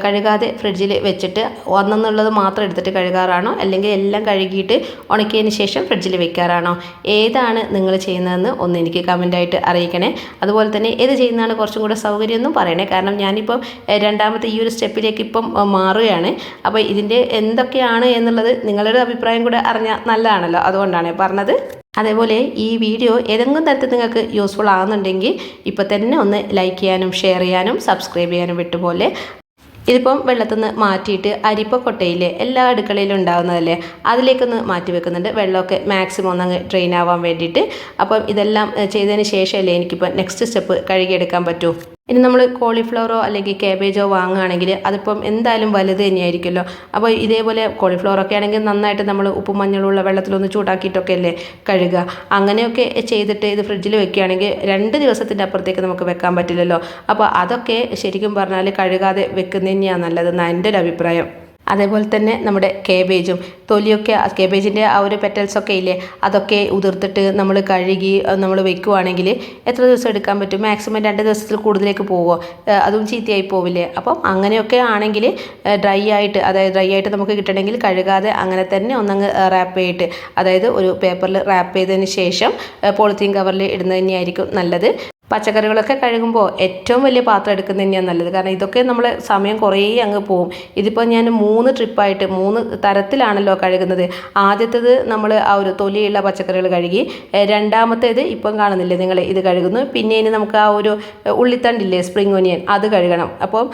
കഴുകാതെ ഫ്രിഡ്ജിൽ വെച്ചിട്ട് ഒന്നെന്നുള്ളത് മാത്രം എടുത്തിട്ട് കഴുകാറാണോ? അല്ലെങ്കിൽ എല്ലാം കഴുകിയിട്ട് ഉണക്കിയതിന് ശേഷം ഫ്രിഡ്ജിൽ വെക്കാറാണോ? ഏതാണ് നിങ്ങൾ ചെയ്യുന്നതെന്ന് ഒന്ന് എനിക്ക് കമന്റായിട്ട് അറിയിക്കണേ. അതുപോലെ തന്നെ ഏത് ചെയ്യുന്നതാണ് കുറച്ചും കൂടെ സൗകര്യമെന്നും പറയണേ. കാരണം ഞാനിപ്പം രണ്ടാമത്തെ ഈ ഒരു സ്റ്റെപ്പിലേക്ക് ഇപ്പം മാറുകയാണ്. അപ്പോൾ ഇതിന്റെ എന്തൊക്കെയാണ് എന്നുള്ളത് നിങ്ങളുടെ അഭിപ്രായം കൂടെ അറിഞ്ഞാൽ നല്ലതാണല്ലോ. അതുകൊണ്ടാണ് പറഞ്ഞത്. അതേപോലെ ഈ വീഡിയോ ഏതെങ്കിലും തരത്തിൽ നിങ്ങൾക്ക് യൂസ്ഫുൾ ആകുന്നുണ്ടെങ്കിൽ ഇപ്പോൾ തന്നെ ഒന്ന് ലൈക്ക് ചെയ്യാനും ഷെയർ ചെയ്യാനും സബ്സ്ക്രൈബ് ചെയ്യാനും വിട്ടുപോലെ. ഇതിപ്പം വെള്ളത്തിൽ നിന്ന് മാറ്റിയിട്ട് അരിപ്പക്കൊട്ടയില്ലേ എല്ലാ അടുക്കളയിലും ഉണ്ടാകുന്നതല്ലേ അതിലേക്കൊന്ന് മാറ്റി വെക്കുന്നുണ്ട്. വെള്ളമൊക്കെ മാക്സിമം ഒന്നങ്ങ് ഡ്രെയിൻ ആവാൻ വേണ്ടിയിട്ട്. അപ്പം ഇതെല്ലാം ചെയ്തതിന് ശേഷമല്ലേ എനിക്കിപ്പോൾ നെക്സ്റ്റ് സ്റ്റെപ്പ് കഴുകിയെടുക്കാൻ പറ്റൂ? ഇനി നമ്മൾ കോളിഫ്ലവറോ അല്ലെങ്കിൽ കാബേജോ വാങ്ങുകയാണെങ്കിൽ അതിപ്പം എന്തായാലും വലുത് തന്നെയായിരിക്കുമല്ലോ. അപ്പോൾ ഇതേപോലെ കോളിഫ്ലവറൊക്കെ ആണെങ്കിൽ നന്നായിട്ട് നമ്മൾ ഉപ്പും മഞ്ഞളുള്ള വെള്ളത്തിലൊന്ന് ചൂടാക്കിയിട്ടൊക്കെ അല്ലേ കഴുകുക. അങ്ങനെയൊക്കെ ചെയ്തിട്ട് ഇത് ഫ്രിഡ്ജിൽ വെക്കുകയാണെങ്കിൽ രണ്ട് ദിവസത്തിന്റെ അപ്പുറത്തേക്ക് നമുക്ക് വെക്കാൻ പറ്റില്ലല്ലോ. അപ്പോൾ അതൊക്കെ ശരിക്കും പറഞ്ഞാൽ കഴുകാതെ വെക്കുന്നതന്നെയാണ് നല്ലത് എന്നാണ് എന്റെ ഒരു അഭിപ്രായം. അതേപോലെ തന്നെ നമ്മുടെ കേബേജും തൊലിയൊക്കെ കേബേജിന്റെ ആ ഒരു പെറ്റൽസൊക്കെ ഇല്ലേ അതൊക്കെ ഉതിർത്തിട്ട് നമ്മൾ കഴുകി നമ്മൾ വെക്കുവാണെങ്കിൽ എത്ര ദിവസം എടുക്കാൻ പറ്റും? മാക്സിമം രണ്ട് ദിവസത്തിൽ കൂടുതലേക്ക് പോവുമോ അതും ചീത്തയായി പോവില്ലേ? അപ്പം അങ്ങനെയൊക്കെ ആണെങ്കിൽ ഡ്രൈ ആയിട്ട് അതായത് ഡ്രൈ ആയിട്ട് നമുക്ക് കിട്ടണമെങ്കിൽ കഴുകാതെ അങ്ങനെ തന്നെ ഒന്നങ്ങ് റാപ്പ് ചെയ്തിട്ട് അതായത് ഒരു പേപ്പറിൽ റാപ്പ് ചെയ്തതിന് ശേഷം പോളിത്തീൻ കവറിൽ ഇടുന്നത് തന്നെയായിരിക്കും നല്ലത്. പച്ചക്കറികളൊക്കെ കഴുകുമ്പോൾ ഏറ്റവും വലിയ പാത്രം എടുക്കുന്നത് തന്നെയാണ് നല്ലത്. കാരണം ഇതൊക്കെ നമ്മൾ സമയം കുറേ അങ്ങ് പോവും. ഇതിപ്പോൾ ഞാൻ മൂന്ന് ട്രിപ്പായിട്ട് മൂന്ന് തരത്തിലാണല്ലോ കഴുകുന്നത്. ആദ്യത്തേത് നമ്മൾ ആ ഒരു തൊലിയുള്ള പച്ചക്കറികൾ കഴുകി രണ്ടാമത്തേത് ഇപ്പം കാണുന്നില്ലേ നിങ്ങൾ ഇത് കഴുകുന്നു. പിന്നെ ഇനി നമുക്ക് ആ ഒരു ഉള്ളിത്തണ്ടില്ലേ സ്പ്രിംഗ് ഒനിയൻ അത് കഴുകണം. അപ്പം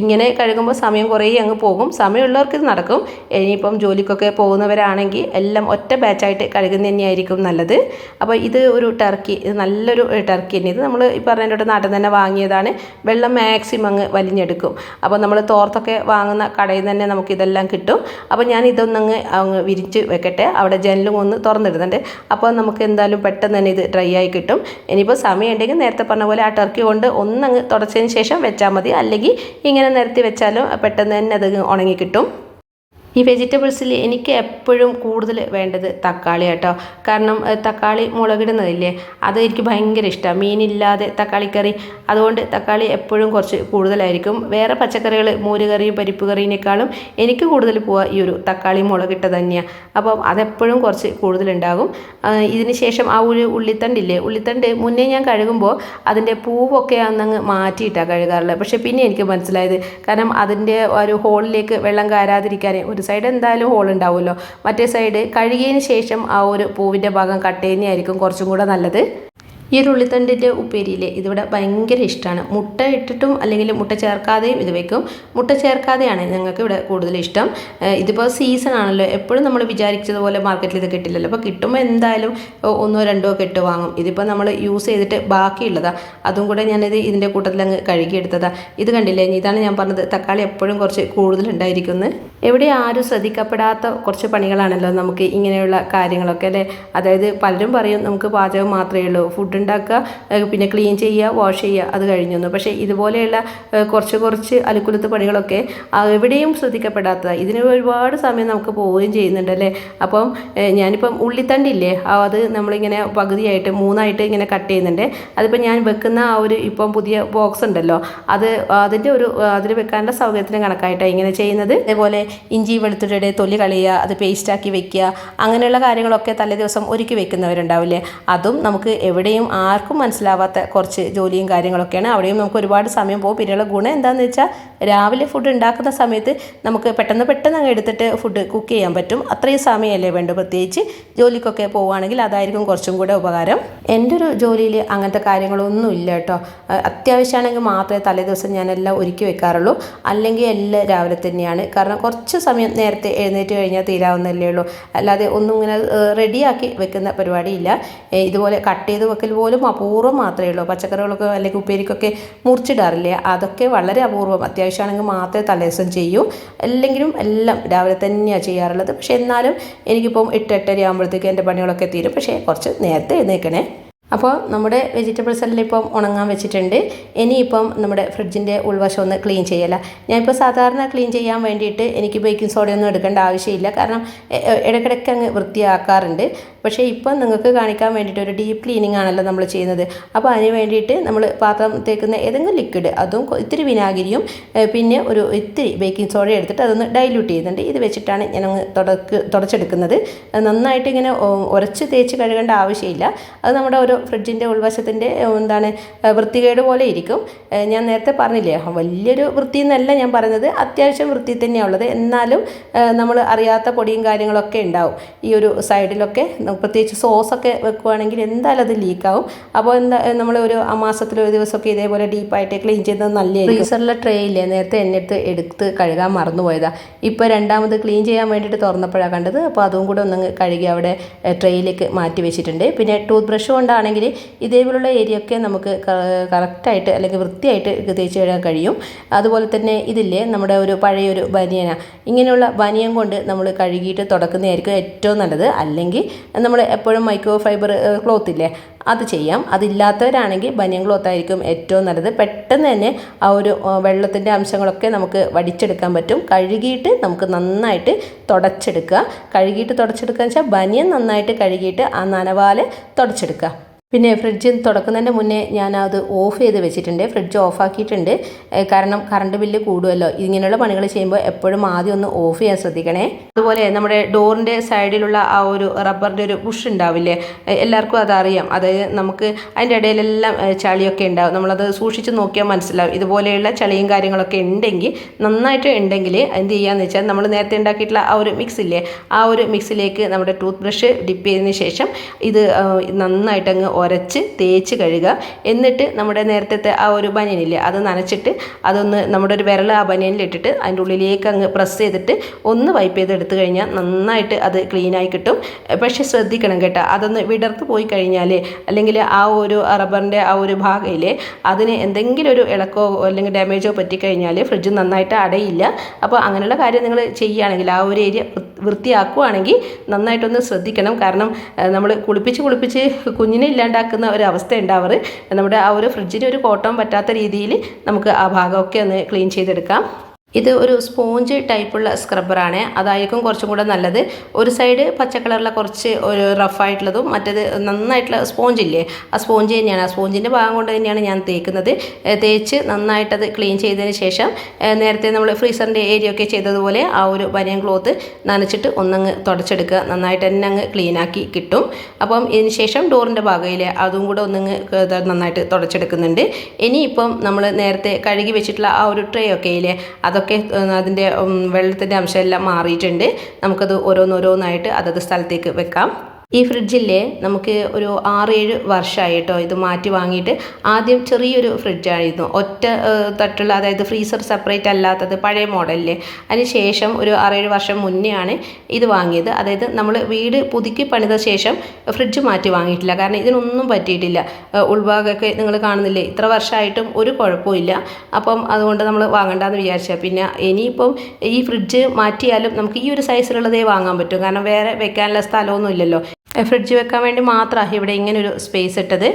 ഇങ്ങനെ കഴുകുമ്പോൾ സമയം കുറേ അങ്ങ് പോകും. സമയമുള്ളവർക്ക് ഇത് നടക്കും. ഇനിയിപ്പം ജോലിക്കൊക്കെ പോകുന്നവരാണെങ്കിൽ എല്ലാം ഒറ്റ ബാച്ചായിട്ട് കഴുകുന്നത് തന്നെയായിരിക്കും നല്ലത്. അപ്പോൾ ഇത് ഒരു ടർക്കി ഇത് നല്ലൊരു ടർക്കി തന്നെ ഇത് നമ്മൾ ഈ പറഞ്ഞതിന്റെ നാട്ടിൽ തന്നെ വാങ്ങിയതാണ്. വെള്ളം മാക്സിമം അങ്ങ് വലിഞ്ഞെടുക്കും. അപ്പോൾ നമ്മൾ തോർത്തൊക്കെ വാങ്ങുന്ന കടയിൽ തന്നെ നമുക്ക് ഇതെല്ലാം കിട്ടും. അപ്പോൾ ഞാൻ ഇതൊന്നങ്ങ് അങ്ങ് വിരിച്ച് വെക്കട്ടെ. അവിടെ ജനലും ഒന്ന് തുറന്നിടുന്നുണ്ട്. അപ്പോൾ നമുക്ക് എന്തായാലും പെട്ടെന്ന് തന്നെ ഇത് ഡ്രൈ ആയി കിട്ടും. ഇനിയിപ്പോൾ സമയം ഉണ്ടെങ്കിൽ നേരത്തെ പറഞ്ഞ പോലെ ആ ടർക്കി കൊണ്ട് ഒന്നങ്ങ് തുടച്ചതിന് ശേഷം വെച്ചാൽ മതി. അല്ലെങ്കിൽ ഇങ്ങനെ നിരത്തി വെച്ചാലും പെട്ടെന്ന് തന്നെ അത് ഉണങ്ങി കിട്ടും. ഈ വെജിറ്റബിൾസിൽ എനിക്ക് എപ്പോഴും കൂടുതൽ വേണ്ടത് തക്കാളി കേട്ടോ കാരണം തക്കാളി മുളകിടുന്നതില്ലേ അത് എനിക്ക് ഭയങ്കര ഇഷ്ടമാണ് മീനില്ലാതെ തക്കാളിക്കറി അതുകൊണ്ട് തക്കാളി എപ്പോഴും കുറച്ച് കൂടുതലായിരിക്കും. വേറെ പച്ചക്കറികൾ മോരുകറിയും പരിപ്പ് കറിയിനേക്കാളും എനിക്ക് കൂടുതൽ പോവുക ഈ ഒരു തക്കാളി മുളകിട്ട തന്നെയാണ് അപ്പം അതെപ്പോഴും കുറച്ച് കൂടുതലുണ്ടാകും. ഇതിന് ശേഷം ആ ഒരു ഉള്ളിത്തണ്ടില്ലേ ഉള്ളിത്തണ്ട് മുന്നേ ഞാൻ കഴുകുമ്പോൾ അതിന്റെ പൂവൊക്കെ അന്നങ്ങ് മാറ്റിയിട്ടാണ് കഴുകാറുള്ളത്. പക്ഷേ പിന്നെ എനിക്ക് മനസ്സിലായത് കാരണം അതിന്റെ ഒരു ഹോളിലേക്ക് വെള്ളം കയറാതിരിക്കാൻ ഒരു സൈഡ് എന്തായാലും ഹോൾ ഉണ്ടാവുമല്ലോ. മറ്റേ സൈഡ് കഴുകിയതിന് ശേഷം ആ ഒരു പൂവിന്റെ ഭാഗം കട്ട് ചെയ്യുന്നതായിരിക്കും കുറച്ചും കൂടെ നല്ലത്. ഈ ഒരു ഉള്ളിത്തണ്ടിന്റെ ഉപ്പേരിയിലെ ഇതിവിടെ ഭയങ്കര ഇഷ്ടമാണ് മുട്ട ഇട്ടിട്ടും അല്ലെങ്കിൽ മുട്ട ചേർക്കാതെയും ഇത് വെക്കും. മുട്ട ചേർക്കാതെയാണ് ഞങ്ങൾക്ക് ഇവിടെ കൂടുതൽ ഇഷ്ടം. ഇതിപ്പോൾ സീസൺ ആണല്ലോ. എപ്പോഴും നമ്മൾ വിചാരിച്ചതുപോലെ മാർക്കറ്റിൽ ഇത് കിട്ടില്ലല്ലോ. അപ്പോൾ കിട്ടുമ്പോൾ എന്തായാലും ഒന്നോ രണ്ടോ ഒക്കെ ഇട്ട് വാങ്ങും. ഇതിപ്പോൾ നമ്മൾ യൂസ് ചെയ്തിട്ട് ബാക്കിയുള്ളതാണ് അതും കൂടെ ഞാനിത് ഇതിന്റെ കൂട്ടത്തിൽ അങ്ങ് കഴുകിയെടുത്തതാണ് ഇത് കണ്ടില്ലേ? ഇതാണ് ഞാൻ പറഞ്ഞത്. തക്കാളി എപ്പോഴും കുറച്ച് കൂടുതലുണ്ടായിരിക്കുന്നത് എവിടെ ആരും ശ്രദ്ധിക്കപ്പെടാത്ത കുറച്ച് പണികളാണല്ലോ നമുക്ക് ഇങ്ങനെയുള്ള കാര്യങ്ങളൊക്കെ അല്ലേ? അതായത് പലരും പറയും നമുക്ക് പാചകം മാത്രമേ ഉള്ളൂ. ഫുഡ് ഉണ്ടാക്കുക പിന്നെ ക്ലീൻ ചെയ്യുക വാഷ് ചെയ്യുക അത് കഴിഞ്ഞൊന്നു പക്ഷേ ഇതുപോലെയുള്ള കുറച്ച് കുറച്ച് അലുക്കുലത്ത് പണികളൊക്കെ എവിടെയും ശ്രദ്ധിക്കപ്പെടാത്ത ഇതിന് ഒരുപാട് സമയം നമുക്ക് പോവുകയും ചെയ്യുന്നുണ്ട് അല്ലേ? അപ്പം ഞാനിപ്പം ഉള്ളിത്തണ്ടില്ലേ അത് നമ്മളിങ്ങനെ പകുതിയായിട്ട് മൂന്നായിട്ട് ഇങ്ങനെ കട്ട് ചെയ്യുന്നുണ്ട്. അതിപ്പോൾ ഞാൻ വെക്കുന്ന ആ ഒരു ഇപ്പം പുതിയ ബോക്സ് ഉണ്ടല്ലോ അത് അതിന്റെ ഒരു അതിൽ വെക്കാനുള്ള സൗകര്യത്തിന് കണക്കായിട്ടാണ് ഇങ്ങനെ ചെയ്യുന്നത്. അതേപോലെ ഇഞ്ചി വെളുത്തുള്ളിയുടെ തൊലി കളയുക അത് പേസ്റ്റാക്കി വെക്കുക അങ്ങനെയുള്ള കാര്യങ്ങളൊക്കെ തലേ ദിവസം ഒരുക്കി വെക്കുന്നവരുണ്ടാവില്ലേ? അതും നമുക്ക് എവിടെയും ആർക്കും മനസ്സിലാവാത്ത കുറച്ച് ജോലിയും കാര്യങ്ങളൊക്കെയാണ്. അവിടെയും നമുക്ക് ഒരുപാട് സമയം പോകും. പിന്നെയുള്ള ഗുണം എന്താണെന്ന് വെച്ചാൽ രാവിലെ ഫുഡ് ഉണ്ടാക്കുന്ന സമയത്ത് നമുക്ക് പെട്ടെന്ന് പെട്ടെന്ന് അങ്ങ് എടുത്തിട്ട് ഫുഡ് കുക്ക് ചെയ്യാൻ പറ്റും. അത്രയും സമയമല്ലേ വേണ്ടു. പ്രത്യേകിച്ച് ജോലിക്കൊക്കെ പോവുകയാണെങ്കിൽ അതായിരിക്കും കുറച്ചും കൂടെ ഉപകാരം. എന്റെ ഒരു ജോലിയിൽ അങ്ങനത്തെ കാര്യങ്ങളൊന്നും ഇല്ല കേട്ടോ. അത്യാവശ്യമാണെങ്കിൽ മാത്രമേ തലേദിവസം ഞാനെല്ലാം ഒരുക്കി വെക്കാറുള്ളൂ. അല്ലെങ്കിൽ എല്ലാം രാവിലെ തന്നെയാണ്. കാരണം കുറച്ച് സമയം നേരത്തെ എഴുന്നേറ്റ് കഴിഞ്ഞാൽ തീരാവുന്നല്ലേ ഉള്ളൂ. അല്ലാതെ ഒന്നും ഇങ്ങനെ റെഡിയാക്കി വെക്കുന്ന പരിപാടിയില്ല. ഇതുപോലെ കട്ട് ചെയ്ത് വെക്കൽ പോലും അപൂർവം മാത്രമേ ഉള്ളൂ. പച്ചക്കറികളൊക്കെ അല്ലെങ്കിൽ ഉപ്പേരിക്കൊക്കെ മുറിച്ചിടാറില്ലേ. അതൊക്കെ വളരെ അപൂർവം. അത്യാവശ്യമാണെങ്കിൽ മാത്രമേ തലേദിവസം ചെയ്യൂ. അല്ലെങ്കിലും എല്ലാം രാവിലെ തന്നെയാണ് ചെയ്യാറുള്ളത്. പക്ഷേ എന്നാലും എനിക്കിപ്പം എട്ട് എട്ടര ആകുമ്പോഴത്തേക്ക് എന്റെ പണികളൊക്കെ തീരും. പക്ഷേ കുറച്ച് നേരത്തെ എഴുന്നേൽക്കണേ. അപ്പോൾ നമ്മുടെ വെജിറ്റബിൾസ് എല്ലാം ഇപ്പം ഉണങ്ങാൻ വെച്ചിട്ടുണ്ട്. ഇനിയിപ്പം നമ്മുടെ ഫ്രിഡ്ജിന്റെ ഉൾവശം ഒന്ന് ക്ലീൻ ചെയ്യല. ഞാനിപ്പോൾ സാധാരണ ക്ലീൻ ചെയ്യാൻ വേണ്ടിയിട്ട് എനിക്ക് ബേക്കിംഗ് സോഡയൊന്നും എടുക്കേണ്ട ആവശ്യമില്ല. കാരണം ഇടയ്ക്കിടയ്ക്ക് അങ്ങ് വൃത്തിയാക്കാറുണ്ട്. പക്ഷേ ഇപ്പം നിങ്ങൾക്ക് കാണിക്കാൻ വേണ്ടിയിട്ട് ഒരു ഡീപ്പ് ക്ലീനിങ് ആണല്ലോ നമ്മൾ ചെയ്യുന്നത്. അപ്പോൾ അതിന് വേണ്ടിയിട്ട് നമ്മൾ പാത്രം തേക്കുന്ന ഏതെങ്കിലും ലിക്വിഡ് അതും ഇത്തിരി വിനാഗിരിയും പിന്നെ ഒരു ഇത്തിരി ബേക്കിംഗ് സോഡ എടുത്തിട്ട് അതൊന്ന് ഡൈല്യൂട്ട് ചെയ്യുന്നുണ്ട്. ഇത് വെച്ചിട്ടാണ് ഞാനങ്ങ് തുടക്ക് തുടച്ചെടുക്കുന്നത്. നന്നായിട്ട് ഇങ്ങനെ ഉരച്ച് തേച്ച് കഴുകേണ്ട ആവശ്യമില്ല. അത് നമ്മുടെ ഓരോ ഫ്രിഡ്ജിന്റെ ഉൾവശത്തിന്റെ എന്താണ് വൃത്തികേട് പോലെ ഇരിക്കും. ഞാൻ നേരത്തെ പറഞ്ഞില്ലേ വലിയൊരു വൃത്തി എന്നല്ല ഞാൻ പറഞ്ഞത് അത്യാവശ്യം വൃത്തി തന്നെയാണ് ഉള്ളത് എന്നാലും നമ്മൾ അറിയാത്ത പൊടിയും കാര്യങ്ങളൊക്കെ ഉണ്ടാവും. ഈ ഒരു സൈഡിലൊക്കെ പ്രത്യേകിച്ച് സോസൊക്കെ വെക്കുവാണെങ്കിൽ എന്തായാലും അത് ലീക്കാവും. അപ്പോൾ എന്താ നമ്മൾ ഒരു മാസത്തിൽ ഒരു ദിവസമൊക്കെ ഇതേപോലെ ഡീപ്പായിട്ട് ക്ലീൻ ചെയ്യുന്നത് നല്ല ഫ്രീസറിലെ ട്രേ ഇല്ലേ നേരത്തെ എന്നെ അടുത്ത് എടുത്ത് കഴുകാൻ മറന്നുപോയതാ. ഇപ്പോൾ രണ്ടാമത് ക്ലീൻ ചെയ്യാൻ വേണ്ടിയിട്ട് തുറന്നപ്പോഴാണ് കണ്ടത്. അപ്പോൾ അതും കൂടെ ഒന്ന് കഴുകി അവിടെ ട്രേയിലേക്ക് മാറ്റി വെച്ചിട്ടുണ്ട്. പിന്നെ ടൂത്ത് ബ്രഷ് കൊണ്ടാണെങ്കിൽ ഇതേപോലുള്ള ഏരിയ ഒക്കെ നമുക്ക് കറക്റ്റായിട്ട് അല്ലെങ്കിൽ വൃത്തിയായിട്ട് തേച്ച് കഴുകാൻ കഴിയും. അതുപോലെ തന്നെ ഇതില്ലേ നമ്മുടെ ഒരു പഴയൊരു ബനിയന. ഇങ്ങനെയുള്ള ബനിയൻ കൊണ്ട് നമ്മൾ കഴുകിയിട്ട് തുടക്കുന്നതായിരിക്കും ഏറ്റവും നല്ലത്. അല്ലെങ്കിൽ നമ്മൾ എപ്പോഴും മൈക്രോ ഫൈബർ ക്ലോത്ത് ഇല്ലേ അത് ചെയ്യാം. അതില്ലാത്തവരാണെങ്കിൽ ബനിയൻ ക്ലോത്ത് ആയിരിക്കും ഏറ്റവും നല്ലത്. പെട്ടെന്ന് തന്നെ ആ ഒരു വെള്ളത്തിന്റെ അംശങ്ങളൊക്കെ നമുക്ക് വടിച്ചെടുക്കാൻ പറ്റും. കഴുകിയിട്ട് നമുക്ക് നന്നായിട്ട് തുടച്ചെടുക്കുക. കഴുകിയിട്ട് തുടച്ചെടുക്കുക എന്ന് വെച്ചാൽ ബനിയൻ നന്നായിട്ട് കഴുകിയിട്ട് ആ നനവാലെ തുടച്ചെടുക്കുക. പിന്നെ ഫ്രിഡ്ജ് തുറക്കുന്നതിന്റെ മുന്നേ ഞാൻ അത് ഓഫ് ചെയ്ത് വെച്ചിട്ടുണ്ട്. ഫ്രിഡ്ജ് ഓഫ് ആക്കിയിട്ടുണ്ട്. കാരണം കറണ്ട് ബില്ല് കൂടുമല്ലോ ഇങ്ങനെയുള്ള പണികൾ ചെയ്യുമ്പോൾ എപ്പോഴും ആദ്യം ഒന്ന് ഓഫ് ചെയ്യാൻ ശ്രദ്ധിക്കണേ. അതുപോലെ നമ്മുടെ ഡോറിന്റെ സൈഡിലുള്ള ആ ഒരു റബ്ബറിന്റെ ഒരു ബുഷ് ഉണ്ടാവില്ലേ? എല്ലാവർക്കും അതറിയാം. അതായത് നമുക്ക് അതിന്റെ ഇടയിലെല്ലാം ചളിയൊക്കെ ഉണ്ടാവും. നമ്മളത് സൂക്ഷിച്ച് നോക്കിയാൽ മനസ്സിലാവും. ഇതുപോലെയുള്ള ചളിയും കാര്യങ്ങളൊക്കെ ഉണ്ടെങ്കിൽ നന്നായിട്ട് ഉണ്ടെങ്കിൽ എന്ത് ചെയ്യാന്ന് വെച്ചാൽ നമ്മൾ നേരത്തെ ഉണ്ടാക്കിയിട്ടുള്ള ആ ഒരു മിക്സ് ഇല്ലേ? ആ ഒരു മിക്സിലേക്ക് നമ്മുടെ ടൂത്ത് ബ്രഷ് ഡിപ്പ് ചെയ്തതിന് ശേഷം ഇത് നന്നായിട്ടങ്ങ് ഉരച്ച് തേച്ച് കഴുകുക. എന്നിട്ട് നമ്മുടെ നേരത്തെ ആ ഒരു ബനിയനില്ലേ അത് നനച്ചിട്ട് അതൊന്ന് നമ്മുടെ ഒരു വിരൽ ആ ബനിയനിലിട്ടിട്ട് അതിന്റെ ഉള്ളിലേക്ക് അങ്ങ് പ്രസ് ചെയ്തിട്ട് ഒന്ന് വൈപ്പ് ചെയ്ത് എടുത്തു കഴിഞ്ഞാൽ നന്നായിട്ട് അത് ക്ലീനായി കിട്ടും. പക്ഷെ ശ്രദ്ധിക്കണം കേട്ടോ അതൊന്ന് വിടർത്ത് പോയി കഴിഞ്ഞാൽ അല്ലെങ്കിൽ ആ ഒരു റബ്ബറിന്റെ ആ ഒരു ഭാഗയിലെ അതിന് എന്തെങ്കിലും ഒരു ഇളക്കോ അല്ലെങ്കിൽ ഡാമേജോ പറ്റിക്കഴിഞ്ഞാൽ ഫ്രിഡ്ജ് നന്നായിട്ട് അടയില്ല. അപ്പോൾ അങ്ങനെയുള്ള കാര്യം നിങ്ങൾ ചെയ്യുകയാണെങ്കിൽ ആ ഒരു ഏരിയ വൃത്തിയാക്കുകയാണെങ്കിൽ നന്നായിട്ടൊന്ന് ശ്രദ്ധിക്കണം. കാരണം നമ്മൾ കുളിപ്പിച്ച് കുളിപ്പിച്ച് കുഞ്ഞിനെ ഇല്ലാണ്ടാക്കുന്ന ഒരു അവസ്ഥ ഉണ്ടാവാറ് നമ്മുടെ ആ ഒരു ഫ്രിഡ്ജിന് ഒരു കോട്ടം പറ്റാത്ത രീതിയിൽ നമുക്ക് ആ ഭാഗമൊക്കെ ഒന്ന് ക്ലീൻ ചെയ്തെടുക്കാം. ഇത് ഒരു സ്പോഞ്ച് ടൈപ്പുള്ള സ്ക്രബ്ബറാണ്. അതായിരിക്കും കുറച്ചും കൂടെ നല്ലത്. ഒരു സൈഡ് പച്ച കുറച്ച് ഒരു റഫായിട്ടുള്ളതും മറ്റേത് നന്നായിട്ടുള്ള സ്പോഞ്ച് ഇല്ലേ? ആ സ്പോഞ്ച് തന്നെയാണ്. ആ സ്പോഞ്ചിന്റെ ഭാഗം കൊണ്ട് തന്നെയാണ് ഞാൻ തേക്കുന്നത്. തേച്ച് നന്നായിട്ടത് ക്ലീൻ ചെയ്തതിന് ശേഷം നേരത്തെ നമ്മൾ ഫ്രീസറിന്റെ ഏരിയ ഒക്കെ ചെയ്തതുപോലെ ആ ഒരു ബനിയൻ ക്ലോത്ത് നനച്ചിട്ട് ഒന്നങ്ങ് തുടച്ചെടുക്കുക. നന്നായിട്ട് തന്നെ അങ്ങ് ക്ലീനാക്കി കിട്ടും. അപ്പം ഇതിന് ശേഷം ഡോറിന്റെ ഭാഗയിലെ അതും കൂടെ ഒന്നങ്ങ് നന്നായിട്ട് തുടച്ചെടുക്കുന്നുണ്ട്. ഇനിയിപ്പം നമ്മൾ നേരത്തെ കഴുകി വെച്ചിട്ടുള്ള ആ ഒരു ട്രേ ഒക്കെ ഇല്ലേ? അതൊക്കെ അതിന്റെ വെള്ളത്തിന്റെ അംശമെല്ലാം മാറിയിട്ടുണ്ട്. നമുക്കത് ഓരോന്നോരോന്നായിട്ട് അതത് സ്ഥലത്തേക്ക് വെക്കാം. ഈ ഫ്രിഡ്ജില്ലേ നമുക്ക് ഒരു ആറേഴ് വർഷമായി കേട്ടോ ഇത് മാറ്റി വാങ്ങിയിട്ട് ആദ്യം ചെറിയൊരു ഫ്രിഡ്ജായിരുന്നു. ഒറ്റ തട്ടുള്ള അതായത് ഫ്രീസർ സെപ്പറേറ്റ് അല്ലാത്തത് പഴയ മോഡലില്ലേ അതിന് ശേഷം ഒരു ആറേഴ് വർഷം മുന്നേ ആണ് ഇത് വാങ്ങിയത്. അതായത് നമ്മൾ വീട് പുതുക്കി പണിത ശേഷം ഫ്രിഡ്ജ് മാറ്റി വാങ്ങിയിട്ടില്ല. കാരണം ഇതിനൊന്നും പറ്റിയിട്ടില്ല. ഉൾഭാഗമൊക്കെ നിങ്ങൾ കാണുന്നില്ലേ? ഇത്ര വർഷമായിട്ടും ഒരു കുഴപ്പമില്ല അപ്പം അതുകൊണ്ട് നമ്മൾ വാങ്ങണ്ടെന്ന് വിചാരിച്ചാൽ പിന്നെ ഇനിയിപ്പം ഈ ഫ്രിഡ്ജ് മാറ്റിയാലും നമുക്ക് ഈ ഒരു സൈസിലുള്ളതേ വാങ്ങാൻ പറ്റും. കാരണം വേറെ വെക്കാനുള്ള സ്ഥലമൊന്നും ഇല്ലല്ലോ ഫ്രിഡ്ജ് വെക്കാൻ വേണ്ടി മാത്രമാണ് ഇവിടെ ഇങ്ങനെ ഒരു സ്പേസ് ഇട്ടത്.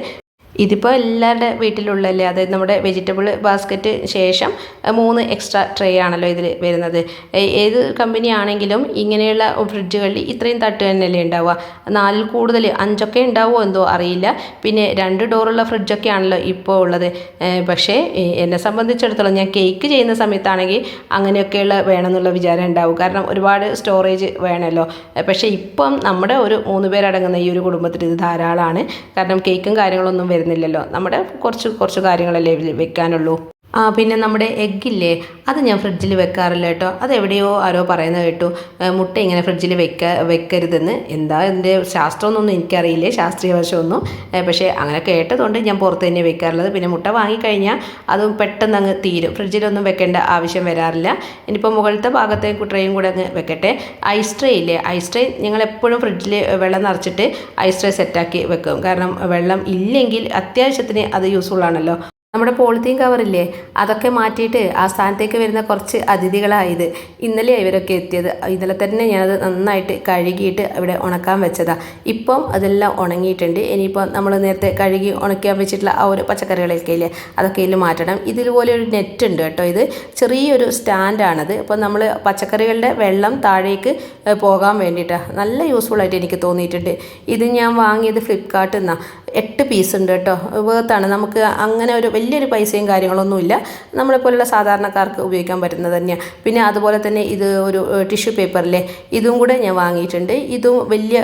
ഇതിപ്പോൾ എല്ലാവരുടെ വീട്ടിലുള്ളല്ലേ? അതായത് നമ്മുടെ വെജിറ്റബിൾ ബാസ്ക്കറ്റ് ശേഷം മൂന്ന് എക്സ്ട്രാ ട്രേ ആണല്ലോ ഇതിൽ വരുന്നത്. ഏത് കമ്പനി ആണെങ്കിലും ഇങ്ങനെയുള്ള ഫ്രിഡ്ജുകളിൽ ഇത്രയും തട്ട് തന്നെയല്ലേ ഉണ്ടാവുക. നാലിൽ കൂടുതൽ അഞ്ചൊക്കെ ഉണ്ടാവുമോ എന്തോ അറിയില്ല. പിന്നെ രണ്ട് ഡോറുള്ള ഫ്രിഡ്ജൊക്കെ ആണല്ലോ ഇപ്പോൾ ഉള്ളത്. പക്ഷേ എന്നെ സംബന്ധിച്ചിടത്തോളം ഞാൻ കേക്ക് ചെയ്യുന്ന സമയത്താണെങ്കിൽ അങ്ങനെയൊക്കെയുള്ള വേണമെന്നുള്ള വിചാരം ഉണ്ടാവും. കാരണം ഒരുപാട് സ്റ്റോറേജ് വേണമല്ലോ. പക്ഷേ ഇപ്പം നമ്മുടെ ഒരു മൂന്ന് പേരടങ്ങുന്ന ഈ ഒരു കുടുംബത്തിൽ ഇത് ധാരാളമാണ്. കാരണം കേക്കും കാര്യങ്ങളൊന്നും വരുന്നില്ലല്ലോ. നമ്മുടെ കുറച്ച് കുറച്ച് കാര്യങ്ങളല്ലേ വെക്കാനുള്ളൂ ആ പിന്നെ നമ്മുടെ എഗ്ഗില്ലേ അത് ഞാൻ ഫ്രിഡ്ജിൽ വെക്കാറില്ല കേട്ടോ. അത് എവിടെയോ ആരോ പറയുന്നത് കേട്ടു. മുട്ട ഇങ്ങനെ ഫ്രിഡ്ജിൽ വെക്ക വെക്കരുതെന്ന്. എന്താ എന്റെ ശാസ്ത്രമൊന്നും എനിക്കറിയില്ല ശാസ്ത്രീയ വശമൊന്നും പക്ഷേ അങ്ങനെ കേട്ടതുകൊണ്ട് ഞാൻ പുറത്ത് തന്നെ വെക്കാറുള്ളത്. പിന്നെ മുട്ട വാങ്ങിക്കഴിഞ്ഞാൽ അത് പെട്ടെന്ന് അങ്ങ് തീരും. ഫ്രിഡ്ജിലൊന്നും വെക്കേണ്ട ആവശ്യം വരാറില്ല. ഇനിയിപ്പോൾ മുകളിലത്തെ ഭാഗത്തെ ട്രേയും കൂടെ അങ്ങ് വെക്കട്ടെ. ഐസ് ട്രേ ഇല്ലേ? ഐസ് ട്രേ ഞങ്ങൾ എപ്പോഴും ഫ്രിഡ്ജിൽ വെള്ളം നിറച്ചിട്ട് ഐസ് ട്രേ സെറ്റാക്കി വെക്കും. കാരണം വെള്ളം ഇല്ലെങ്കിൽ അത്യാവശ്യത്തിന് അത് യൂസ്ഫുൾ ആണല്ലോ. നമ്മുടെ പോളിത്തീൻ കവറില്ലേ? അതൊക്കെ മാറ്റിയിട്ട് ആ സ്ഥാനത്തേക്ക് വരുന്ന കുറച്ച് അതിഥികളായത്. ഇന്നലെ ഇവരൊക്കെ എത്തിയത്. ഇന്നലെ തന്നെ ഞാനത് നന്നായിട്ട് കഴുകിയിട്ട് ഇവിടെ ഉണക്കാൻ വെച്ചതാണ് ഇപ്പം അതെല്ലാം ഉണങ്ങിയിട്ടുണ്ട്. ഇനിയിപ്പോൾ നമ്മൾ നേരത്തെ കഴുകി ഉണക്കാൻ വെച്ചിട്ടുള്ള ആ ഒരു പച്ചക്കറികളൊക്കെ ഇല്ലേ? അതൊക്കെ ഇതിൽ മാറ്റണം. ഇതുപോലെ ഒരു നെറ്റ് ഉണ്ട് കേട്ടോ ഇത്. ചെറിയൊരു സ്റ്റാൻഡാണത്. അപ്പോൾ നമ്മൾ പച്ചക്കറികളുടെ വെള്ളം താഴേക്ക് പോകാൻ വേണ്ടിയിട്ടാണ് നല്ല യൂസ്ഫുൾ ആയിട്ട് എനിക്ക് തോന്നിയിട്ടുണ്ട്. ഇത് ഞാൻ വാങ്ങിയത് ഫ്ലിപ്കാർട്ടിൽ നിന്നാണ് എട്ട് പീസ് ഉണ്ട് കേട്ടോ. വേർത്താണ് നമുക്ക് അങ്ങനെ ഒരു വലിയൊരു പൈസയും കാര്യങ്ങളൊന്നുമില്ല. നമ്മളെപ്പോലുള്ള സാധാരണക്കാർക്ക് ഉപയോഗിക്കാൻ പറ്റുന്നത് തന്നെയാണ് പിന്നെ അതുപോലെ തന്നെ ഇത് ഒരു ടിഷ്യൂ പേപ്പറിലെ ഇതും കൂടെ ഞാൻ വാങ്ങിയിട്ടുണ്ട്. ഇതും വലിയ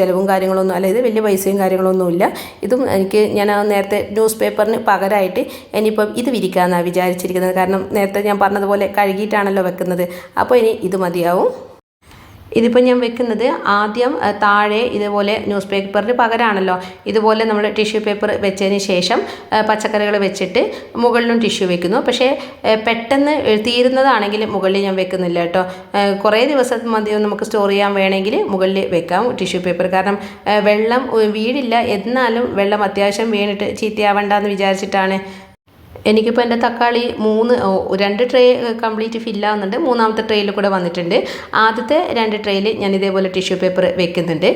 ചിലവും കാര്യങ്ങളൊന്നും അല്ല ഇത് വലിയ പൈസയും കാര്യങ്ങളൊന്നുമില്ല. ഇതും എനിക്ക് ഞാൻ നേരത്തെ ന്യൂസ് പേപ്പറിന് പകരമായിട്ട് ഇനിയിപ്പം ഇത് വിരിക്കാമെന്നാണ് വിചാരിച്ചിരിക്കുന്നത്. കാരണം നേരത്തെ ഞാൻ പറഞ്ഞതുപോലെ കഴുകിയിട്ടാണല്ലോ വെക്കുന്നത്. അപ്പോൾ ഇനി ഇത് മതിയാവും. ഇതിപ്പോൾ ഞാൻ വെക്കുന്നത് ആദ്യം താഴെ ഇതുപോലെ ന്യൂസ് പേപ്പറിന് പകരമാണല്ലോ ഇതുപോലെ നമ്മൾ ടിഷ്യൂ പേപ്പർ വെച്ചതിന് ശേഷം പച്ചക്കറികൾ വെച്ചിട്ട് മുകളിലും ടിഷ്യൂ വെക്കുന്നു. പക്ഷേ പെട്ടെന്ന് തീരുന്നതാണെങ്കിൽ മുകളിൽ ഞാൻ വെക്കുന്നില്ല കേട്ടോ. കുറേ ദിവസം മതി നമുക്ക് സ്റ്റോർ ചെയ്യാൻ വേണമെങ്കിൽ മുകളിൽ വെക്കാം ടിഷ്യൂ പേപ്പർ. കാരണം വെള്ളം വീടില്ല. എന്നാലും വെള്ളം അത്യാവശ്യം വീണിട്ട് ചീത്തയാവണ്ടെന്ന് വിചാരിച്ചിട്ടാണ് എനിക്കിപ്പോൾ എന്റെ തക്കാളി മൂന്ന് രണ്ട് ട്രേ കംപ്ലീറ്റ് ഫില്ലാവുന്നുണ്ട് മൂന്നാമത്തെ ട്രേയിൽ കൂടെ വന്നിട്ടുണ്ട്. ആദ്യത്തെ രണ്ട് ട്രേയിൽ ഞാൻ ഇതേപോലെ ടിഷ്യൂ പേപ്പർ വെക്കുന്നുണ്ട്.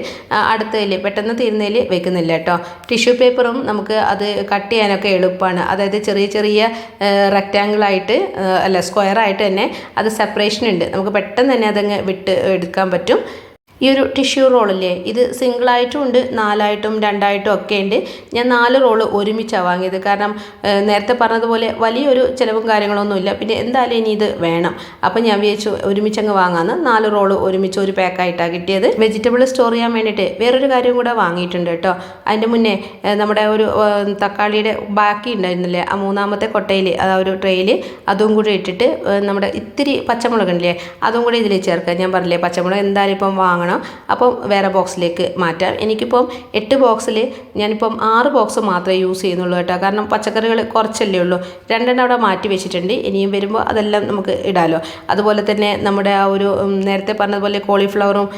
അടുത്തതിൽ പെട്ടെന്ന് തീരുന്നതിൽ വെക്കുന്നില്ല കേട്ടോ. ടിഷ്യൂ പേപ്പറും നമുക്ക് അത് കട്ട് ചെയ്യാനൊക്കെ എളുപ്പമാണ് അതായത് ചെറിയ ചെറിയ റെക്റ്റാങ്കിളായിട്ട് അല്ല സ്ക്വയറായിട്ട് തന്നെ അത് സെപ്പറേഷൻ ഉണ്ട്. നമുക്ക് പെട്ടെന്ന് തന്നെ അതങ്ങ് വിട്ട് എടുക്കാൻ പറ്റും. ഈ ഒരു ടിഷ്യൂ റോളില്ലേ ഇത് സിംഗിളായിട്ടും ഉണ്ട് നാലായിട്ടും രണ്ടായിട്ടും ഒക്കെ ഉണ്ട്. ഞാൻ നാല് റോൾ ഒരുമിച്ചാണ് വാങ്ങിയത്. കാരണം നേരത്തെ പറഞ്ഞതുപോലെ വലിയൊരു ചിലവും കാര്യങ്ങളൊന്നുമില്ല പിന്നെ എന്തായാലും ഇനി ഇത് വേണം. അപ്പം ഞാൻ വിചാരിച്ചു ഒരുമിച്ചങ്ങ് വാങ്ങാമെന്ന് നാല് റോൾ ഒരുമിച്ച് ഒരു പാക്കായിട്ടാണ് കിട്ടിയത്. വെജിറ്റബിൾ സ്റ്റോർ ചെയ്യാൻ വേണ്ടിയിട്ട് വേറൊരു കാര്യം കൂടെ വാങ്ങിയിട്ടുണ്ട് കേട്ടോ. അതിന്റെ മുന്നേ നമ്മുടെ ഒരു തക്കാളിയുടെ ബാക്കി ഉണ്ടായിരുന്നില്ലേ? ആ മൂന്നാമത്തെ കൊട്ടയിൽ ആ ഒരു ട്രെയിൽ അതും കൂടി ഇട്ടിട്ട് നമ്മുടെ ഇത്തിരി പച്ചമുളക് പച്ചമുളകുണ്ടല്ലേ അതും കൂടി ഇതിൽ ചേർക്കാം. ഞാൻ പറഞ്ഞില്ലേ പച്ചമുളക് എന്തായാലും ഇപ്പം വാങ്ങണം. അപ്പം വേറെ ബോക്സിലേക്ക് മാറ്റാം. എനിക്കിപ്പം എട്ട് ബോക്സിൽ ഞാനിപ്പം ആറ് ബോക്സ് മാത്രമേ യൂസ് ചെയ്യുന്നുള്ളൂ കേട്ടോ. കാരണം പച്ചക്കറികൾ കുറച്ചല്ലേ ഉള്ളൂ. രണ്ടെണ്ണം അവിടെ മാറ്റി വെച്ചിട്ടുണ്ട്. ഇനിയും വരുമ്പോൾ അതെല്ലാം നമുക്ക് ഇടാമല്ലോ അതുപോലെ തന്നെ നമ്മുടെ ആ ഒരു നേരത്തെ പറഞ്ഞതുപോലെ കോളിഫ്ലവറും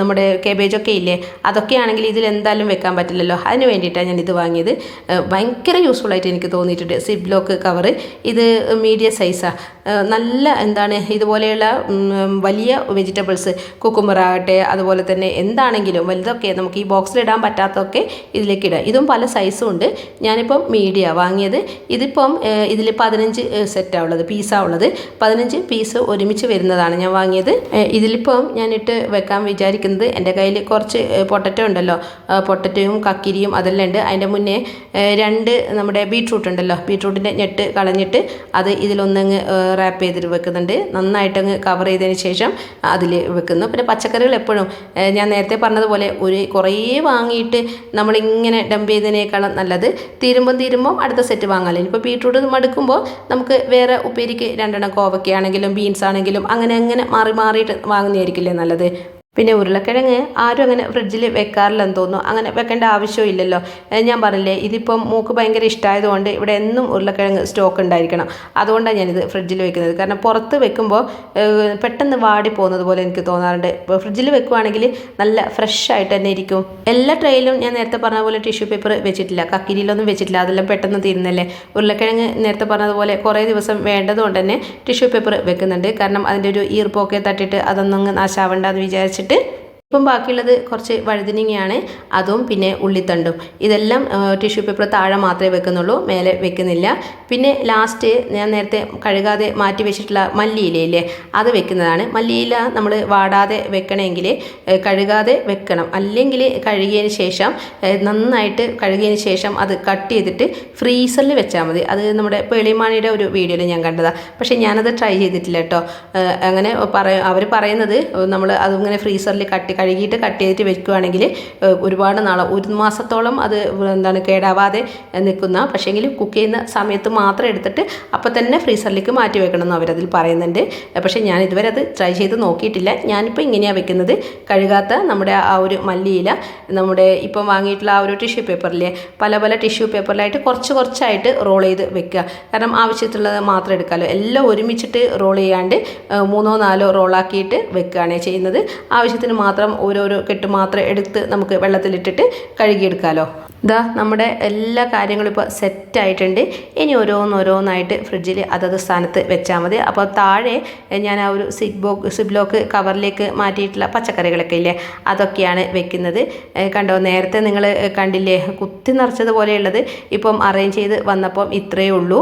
നമ്മുടെ കേബേജൊക്കെ ഇല്ലേ? അതൊക്കെ ആണെങ്കിൽ ഇതിൽ എന്തായാലും വെക്കാൻ പറ്റില്ലല്ലോ. അതിന് വേണ്ടിയിട്ടാണ് ഞാൻ ഇത് വാങ്ങിയത് ഭയങ്കര യൂസ്ഫുൾ ആയിട്ട് എനിക്ക് തോന്നിയിട്ടുണ്ട്. സിബ് ബ്ലോക്ക് കവറ് ഇത് മീഡിയം സൈസാണ് നല്ല എന്താണ് ഇതുപോലെയുള്ള വലിയ വെജിറ്റബിൾസ് കുക്കുമ്പർ ആകട്ടെ അതുപോലെ തന്നെ എന്താണെങ്കിലും വലുതൊക്കെ നമുക്ക് ഈ ബോക്സിൽ ഇടാൻ പറ്റാത്തതൊക്കെ ഇതിലേക്ക് ഇടാം. ഇതും പല സൈസും ഉണ്ട്. ഞാനിപ്പം മീഡിയ വാങ്ങിയത്. ഇതിപ്പം ഇതിൽ പതിനഞ്ച് സെറ്റാണ് ഉള്ളത് പീസാണ് ഉള്ളത്. പതിനഞ്ച് പീസ് ഒരുമിച്ച് വരുന്നതാണ് ഞാൻ വാങ്ങിയത്. ഇതിലിപ്പം ഞാനിട്ട് വെക്കാൻ വിചാരിക്കുന്നത് എന്റെ കയ്യിൽ കുറച്ച് പൊട്ടറ്റോ ഉണ്ടല്ലോ. പൊട്ടറ്റോയും കക്കിരിയും അതെല്ലാം ഉണ്ട്. അതിന്റെ മുന്നേ രണ്ട് നമ്മുടെ ബീട്രൂട്ട് ഉണ്ടല്ലോ. ബീട്രൂട്ടിന്റെ ഞെട്ട് കളഞ്ഞിട്ട് അത് ഇതിലൊന്നങ്ങ് റാപ്പ് ചെയ്തിട്ട് വെക്കുന്നുണ്ട്. നന്നായിട്ടങ്ങ് കവർ ചെയ്തതിന് ശേഷം അതിൽ വെക്കുന്നു. പിന്നെ പച്ചക്കറികൾ എപ്പോഴും ഞാൻ നേരത്തെ പറഞ്ഞതുപോലെ ഒരു കുറേ വാങ്ങിയിട്ട് നമ്മളിങ്ങനെ ഡംപ് ചെയ്തതിനേക്കാളും നല്ലത് തീരുമ്പം തീരുമ്പം അടുത്ത സെറ്റ് വാങ്ങാമല്ലോ ഇനിയിപ്പോൾ ബീട്രൂട്ട് മടുക്കുമ്പോൾ നമുക്ക് വേറെ ഉപ്പേരിക്ക് രണ്ടെണ്ണം കോവക്കയാണെങ്കിലും ബീൻസ് ആണെങ്കിലും അങ്ങനെ അങ്ങനെ മാറി മാറിയിട്ട് വാങ്ങുന്നതായിരിക്കില്ലേ നല്ലത്? പിന്നെ ഉരുളക്കിഴങ്ങ് ആരും അങ്ങനെ ഫ്രിഡ്ജിൽ വെക്കാറില്ലെന്ന് തോന്നുന്നു. അങ്ങനെ വെക്കേണ്ട ആവശ്യമില്ലല്ലോ ഞാൻ പറഞ്ഞില്ലേ ഇതിപ്പം മൂക്ക് ഭയങ്കര ഇഷ്ടമായതുകൊണ്ട് ഇവിടെ എന്നും ഉരുളക്കിഴങ്ങ് സ്റ്റോക്ക് ഉണ്ടായിരിക്കണം. അതുകൊണ്ടാണ് ഞാനിത് ഫ്രിഡ്ജിൽ വെക്കുന്നത്. കാരണം പുറത്ത് വെക്കുമ്പോൾ പെട്ടെന്ന് വാടി പോകുന്നത് പോലെ എനിക്ക് തോന്നാറുണ്ട്. ഫ്രിഡ്ജിൽ വെക്കുവാണെങ്കിൽ നല്ല ഫ്രഷ് ആയിട്ട് തന്നെ ഇരിക്കും. എല്ലാ ട്രെയിലും ഞാൻ നേരത്തെ പറഞ്ഞ പോലെ ടിഷ്യൂ പേപ്പർ വെച്ചിട്ടില്ല. കക്കിരിയിലൊന്നും വെച്ചിട്ടില്ല. അതെല്ലാം പെട്ടെന്ന് തീരുന്നല്ലേ. ഉരുളക്കിഴങ്ങ് നേരത്തെ പറഞ്ഞതുപോലെ കുറേ ദിവസം വേണ്ടതുകൊണ്ട് തന്നെ ടിഷ്യൂ പേപ്പർ വെക്കുന്നുണ്ട്. കാരണം അതിന്റെ ഒരു ഈർപ്പൊക്കെ തട്ടിയിട്ട് അതൊന്നും നാശാവണ്ടെന്ന് വിചാരിച്ചിട്ട് ഇപ്പം ബാക്കിയുള്ളത് കുറച്ച് വഴുതിനിങ്ങയാണ് അതും പിന്നെ ഉള്ളിത്തണ്ടും. ഇതെല്ലാം ടിഷ്യൂ പേപ്പർ താഴെ മാത്രമേ വെക്കുന്നുള്ളൂ മേലെ വെക്കുന്നില്ല. പിന്നെ ലാസ്റ്റ് ഞാൻ നേരത്തെ കഴുകാതെ മാറ്റി വെച്ചിട്ടുള്ള മല്ലിയിലയില്ലേ അത് വെക്കുന്നതാണ്. മല്ലിയില നമ്മൾ വാടാതെ വെക്കണമെങ്കിൽ കഴുകാതെ വെക്കണം. അല്ലെങ്കിൽ കഴുകിയതിന് ശേഷം നന്നായിട്ട് കഴുകിയതിന് ശേഷം അത് കട്ട് ചെയ്തിട്ട് ഫ്രീസറിൽ വെച്ചാൽ മതി. അത് നമ്മുടെ പേളിമാണിയുടെ ഒരു വീഡിയോയിൽ ഞാൻ കണ്ടതാണ് പക്ഷേ ഞാനത് ട്രൈ ചെയ്തിട്ടില്ല കേട്ടോ അങ്ങനെ പറ അവർ പറയുന്നത് നമ്മൾ അതിങ്ങനെ ഫ്രീസറിൽ കട്ട് കഴുകിയിട്ട് കട്ട് ചെയ്തിട്ട് വെക്കുകയാണെങ്കിൽ ഒരുപാട് നാളെ ഒരു മാസത്തോളം അത് എന്താണ് കേടാവാതെ നിൽക്കുന്ന പക്ഷേങ്കിൽ കുക്ക് ചെയ്യുന്ന സമയത്ത് മാത്രം എടുത്തിട്ട് അപ്പോൾ തന്നെ ഫ്രീസറിലേക്ക് മാറ്റി വെക്കണം എന്ന് അവരതിൽ പറയുന്നുണ്ട്. പക്ഷേ ഞാൻ ഇതുവരെ അത് ട്രൈ ചെയ്ത് നോക്കിയിട്ടില്ല. ഞാനിപ്പോൾ ഇങ്ങനെയാണ് വെക്കുന്നത്. കഴുകാത്ത നമ്മുടെ ആ ഒരു മല്ലിയില നമ്മുടെ ഇപ്പം വാങ്ങിയിട്ടുള്ള ആ ഒരു ടിഷ്യൂ പേപ്പറിലെ പല പല ടിഷ്യൂ പേപ്പറിലായിട്ട് കുറച്ച് കുറച്ചായിട്ട് റോൾ ചെയ്ത് വെക്കുക. കാരണം ആവശ്യത്തിലുള്ളത് മാത്രം എടുക്കാമല്ലോ എല്ലാം ഒരുമിച്ചിട്ട് റോൾ ചെയ്യാണ്ട് മൂന്നോ നാലോ റോളാക്കിയിട്ട് വെക്കുകയാണ് ചെയ്യുന്നത്. ആവശ്യത്തിന് മാത്രം ഓരോരോ കെട്ട് മാത്രം എടുത്ത് നമുക്ക് വെള്ളത്തിലിട്ടിട്ട് കഴുകിയെടുക്കാമല്ലോ ഇതാ നമ്മുടെ എല്ലാ കാര്യങ്ങളും ഇപ്പോൾ സെറ്റായിട്ടുണ്ട് ഇനി ഓരോന്നോരോന്നായിട്ട് ഫ്രിഡ്ജിൽ അതത് സ്ഥാനത്ത് വെച്ചാൽ മതി. അപ്പോൾ താഴെ ഞാൻ ആ ഒരു സിബ്ബോ സിബ്ലോക്ക് സിബ് ലോക്ക് കവറിലേക്ക് മാറ്റിയിട്ടുള്ള പച്ചക്കറികളൊക്കെ ഇല്ലേ അതൊക്കെയാണ് വെക്കുന്നത്. കണ്ടോ നേരത്തെ നിങ്ങൾ കണ്ടില്ലേ കുത്തി നിറച്ചതുപോലെയുള്ളത് ഇപ്പം അറേഞ്ച് ചെയ്ത് വന്നപ്പം ഇത്രയേ ഉള്ളൂ.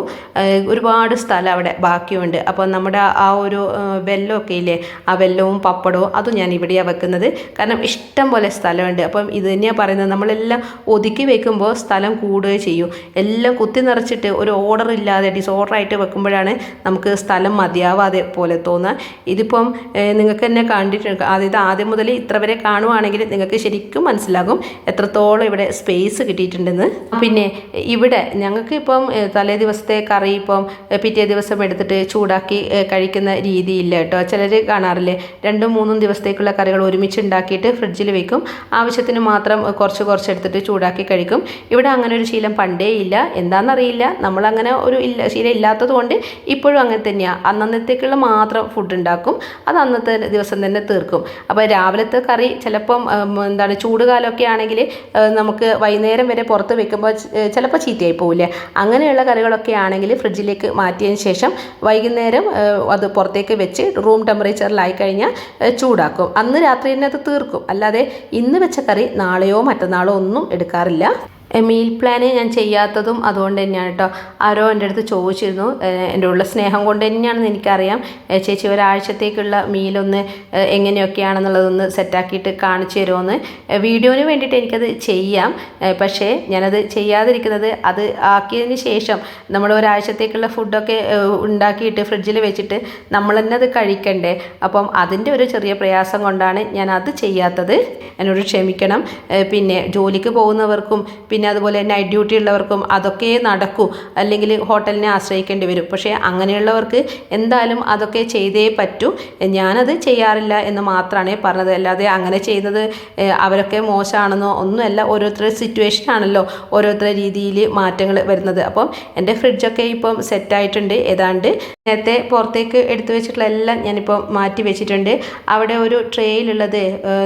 ഒരുപാട് സ്ഥലം അവിടെ ബാക്കിയുണ്ട്. അപ്പോൾ നമ്മുടെ ആ ഒരു വെല്ലമൊക്കെ ഇല്ലേ ആ വെല്ലവും പപ്പടവും അതും ഞാൻ ഇവിടെയാണ് വെക്കുന്നത്. കാരണം ഇഷ്ടം പോലെ സ്ഥലമുണ്ട്. അപ്പം ഇത് തന്നെയാണ് പറയുന്നത്. നമ്മളെല്ലാം ഒതുക്കി വെക്കുമ്പോൾ സ്ഥലം കൂടുകയും ചെയ്യും. എല്ലാം കുത്തി നിറച്ചിട്ട് ഒരു ഓർഡർ ഇല്ലാതെ ഡിസോർഡർ ആയിട്ട് വെക്കുമ്പോഴാണ് നമുക്ക് സ്ഥലം മതിയാവാതെ പോലെ തോന്നുക. ഇതിപ്പം നിങ്ങൾക്ക് തന്നെ കണ്ടിട്ടുണ്ട്. അതായത് ആദ്യം മുതൽ ഇത്ര വരെ കാണുവാണെങ്കിൽ നിങ്ങൾക്ക് ശരിക്കും മനസ്സിലാകും എത്രത്തോളം ഇവിടെ സ്പേസ് കിട്ടിയിട്ടുണ്ടെന്ന്. പിന്നെ ഇവിടെ ഞങ്ങൾക്ക് ഇപ്പം തലേ ദിവസത്തെ കറി ഇപ്പം പിറ്റേ ദിവസം എടുത്തിട്ട് ചൂടാക്കി കഴിക്കുന്ന രീതിയില്ല കേട്ടോ. ചിലർ കാണാറില്ലേ? രണ്ടും മൂന്നും ദിവസത്തേക്കുള്ള കറികൾ ഒരുമിച്ച് ഉണ്ടാക്കിയിട്ട് ഫ്രിഡ്ജിൽ വെക്കും. ആവശ്യത്തിന് മാത്രം കുറച്ച് കുറച്ച് എടുത്തിട്ട് ചൂടാക്കി കഴിക്കും. ഇവിടെ അങ്ങനെ ഒരു ശീലം പണ്ടേ ഇല്ല. എന്താണെന്നറിയില്ല നമ്മളങ്ങനെ ഒരു ഇല്ല ശീലം ഇല്ലാത്തത് കൊണ്ട് ഇപ്പോഴും അങ്ങനെ തന്നെയാണ് അന്നന്നത്തേക്കുള്ള മാത്രം ഫുഡ് ഉണ്ടാക്കും. അത് അന്നത്തെ ദിവസം തന്നെ തീർക്കും. അപ്പോൾ രാവിലത്തെ കറി ചിലപ്പം എന്താണ് ചൂടുകാലമൊക്കെ ആണെങ്കിൽ നമുക്ക് വൈകുന്നേരം വരെ പുറത്ത് വെക്കുമ്പോൾ ചിലപ്പോൾ ചീത്തയായി പോവില്ലേ? അങ്ങനെയുള്ള കറികളൊക്കെ ആണെങ്കിൽ ഫ്രിഡ്ജിലേക്ക് മാറ്റിയതിന് ശേഷം വൈകുന്നേരം അത് പുറത്തേക്ക് വെച്ച് റൂം ടെമ്പറേച്ചറിലായി കഴിഞ്ഞാൽ ചൂടാക്കും. അന്ന് രാത്രി തന്നെ അത് തീർക്കും. അല്ലാതെ ഇന്ന് വെച്ച കറി നാളെയോ മറ്റന്നാളോ ഒന്നും എടുക്കാറില്ല. ¿ya? മീൽ പ്ലാന് ഞാൻ ചെയ്യാത്തതും അതുകൊണ്ട് തന്നെയാണ് കേട്ടോ. ആരോ എന്റെ അടുത്ത് ചോദിച്ചിരുന്നു. എന്റെ ഉള്ള സ്നേഹം കൊണ്ട് തന്നെയാണെന്ന് എനിക്കറിയാം. ചേച്ചി ഒരാഴ്ചത്തേക്കുള്ള മീലൊന്ന് എങ്ങനെയൊക്കെയാണെന്നുള്ളതൊന്ന് സെറ്റാക്കിയിട്ട് കാണിച്ചു തരുമെന്ന്. വീഡിയോന് വേണ്ടിയിട്ട് എനിക്കത് ചെയ്യാം. പക്ഷേ ഞാനത് ചെയ്യാതിരിക്കുന്നത് അത് ആക്കിയതിന് ശേഷം നമ്മൾ ഒരാഴ്ചത്തേക്കുള്ള ഫുഡൊക്കെ ഉണ്ടാക്കിയിട്ട് ഫ്രിഡ്ജിൽ വെച്ചിട്ട് നമ്മൾ തന്നെ അത് കഴിക്കണ്ടേ? അപ്പം അതിന്റെ ഒരു ചെറിയ പ്രയാസം കൊണ്ടാണ് ഞാൻ അത് ചെയ്യാത്തത്. എന്നോട് ക്ഷമിക്കണം. പിന്നെ ജോലിക്ക് പോകുന്നവർക്കും പിന്നെ അതുപോലെ നൈറ്റ് ഡ്യൂട്ടി ഉള്ളവർക്കും അതൊക്കെ നടക്കൂ. അല്ലെങ്കിൽ ഹോട്ടലിനെ ആശ്രയിക്കേണ്ടി വരും. പക്ഷേ അങ്ങനെയുള്ളവർക്ക് എന്തായാലും അതൊക്കെ ചെയ്തേ പറ്റൂ. ഞാനത് ചെയ്യാറില്ല എന്ന് മാത്രമാണ് പറഞ്ഞത്. അല്ലാതെ അങ്ങനെ ചെയ്യുന്നത് അവരൊക്കെ മോശമാണെന്നോ ഒന്നുമല്ല. ഓരോരുത്തരുടെ സിറ്റുവേഷൻ ആണല്ലോ ഓരോരുത്തരുടെ രീതിയിൽ മാറ്റങ്ങൾ വരുന്നത്. അപ്പം എന്റെ ഫ്രിഡ്ജൊക്കെ ഇപ്പം സെറ്റായിട്ടുണ്ട് ഏതാണ്ട് നേരത്തെ പുറത്തേക്ക് എടുത്തു വെച്ചിട്ടുള്ള എല്ലാം ഞാനിപ്പോൾ മാറ്റി വെച്ചിട്ടുണ്ട്. അവിടെ ഒരു ട്രേയിലുള്ളത്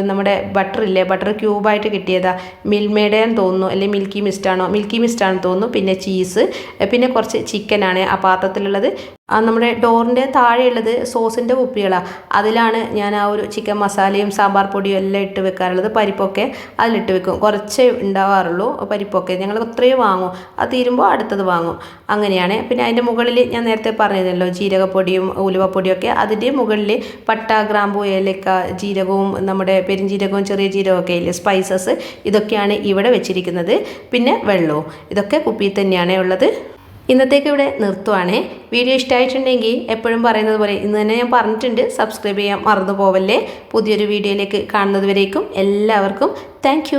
നമ്മുടെ ബട്ടർ ഇല്ലേ? ബട്ടർ ക്യൂബായിട്ട് കിട്ടിയതാ. മിൽമേഡേന്ന് തോന്നുന്നു. അല്ലെങ്കിൽ മിൽക്കി മിസ്റ്റ് ആണോ മിൽക്കി മിസ്റ്റാണെന്ന് തോന്നുന്നു. പിന്നെ ചീസ് പിന്നെ കുറച്ച് ചിക്കനാണ് ആ പാത്രത്തിലുള്ളത്. നമ്മുടെ ഡോറിന്റെ താഴെയുള്ളത് സോസിന്റെ കുപ്പികളാണ് അതിലാണ് ഞാൻ ആ ഒരു ചിക്കൻ മസാലയും സാമ്പാർ പൊടിയും എല്ലാം ഇട്ട് വെക്കാറുള്ളത്. പരിപ്പൊക്കെ അതിലിട്ട് വെക്കും. കുറച്ചേ ഉണ്ടാവാറുള്ളൂ പരിപ്പൊക്കെ. ഞങ്ങൾ ഇത്രയും വാങ്ങും. അത് തീരുമ്പോൾ അടുത്തത് വാങ്ങും. അങ്ങനെയാണ്. പിന്നെ അതിന്റെ മുകളിൽ ഞാൻ നേരത്തെ പറഞ്ഞിരുന്നല്ലോ ജീരകപ്പൊടിയും ഉലുവപ്പൊടിയൊക്കെ. അതിന്റെ മുകളിൽ പട്ട ഗ്രാമ്പു ഏലക്ക ജീരകവും നമ്മുടെ പെരിഞ്ജീരകവും ചെറിയ ജീരകമൊക്കെ ഇല്ലേ സ്പൈസസ് ഇതൊക്കെയാണ് ഇവിടെ വെച്ചിരിക്കുന്നത്. പിന്നെ വെള്ളവും. ഇതൊക്കെ കുപ്പിയിൽ തന്നെയാണ് ഉള്ളത്. ഇന്നത്തേക്ക് ഇവിടെ നിർത്തുവാണേ. വീഡിയോ ഇഷ്ടമായിട്ടുണ്ടെങ്കിൽ എപ്പോഴും പറയുന്നത് പോലെ ഇന്ന് തന്നെ ഞാൻ പറഞ്ഞിട്ടുണ്ട് സബ്സ്ക്രൈബ് ചെയ്യാൻ മറന്നു പോവല്ലേ. പുതിയൊരു വീഡിയോയിലേക്ക് കാണുന്നതുവരേക്കും എല്ലാവർക്കും. താങ്ക്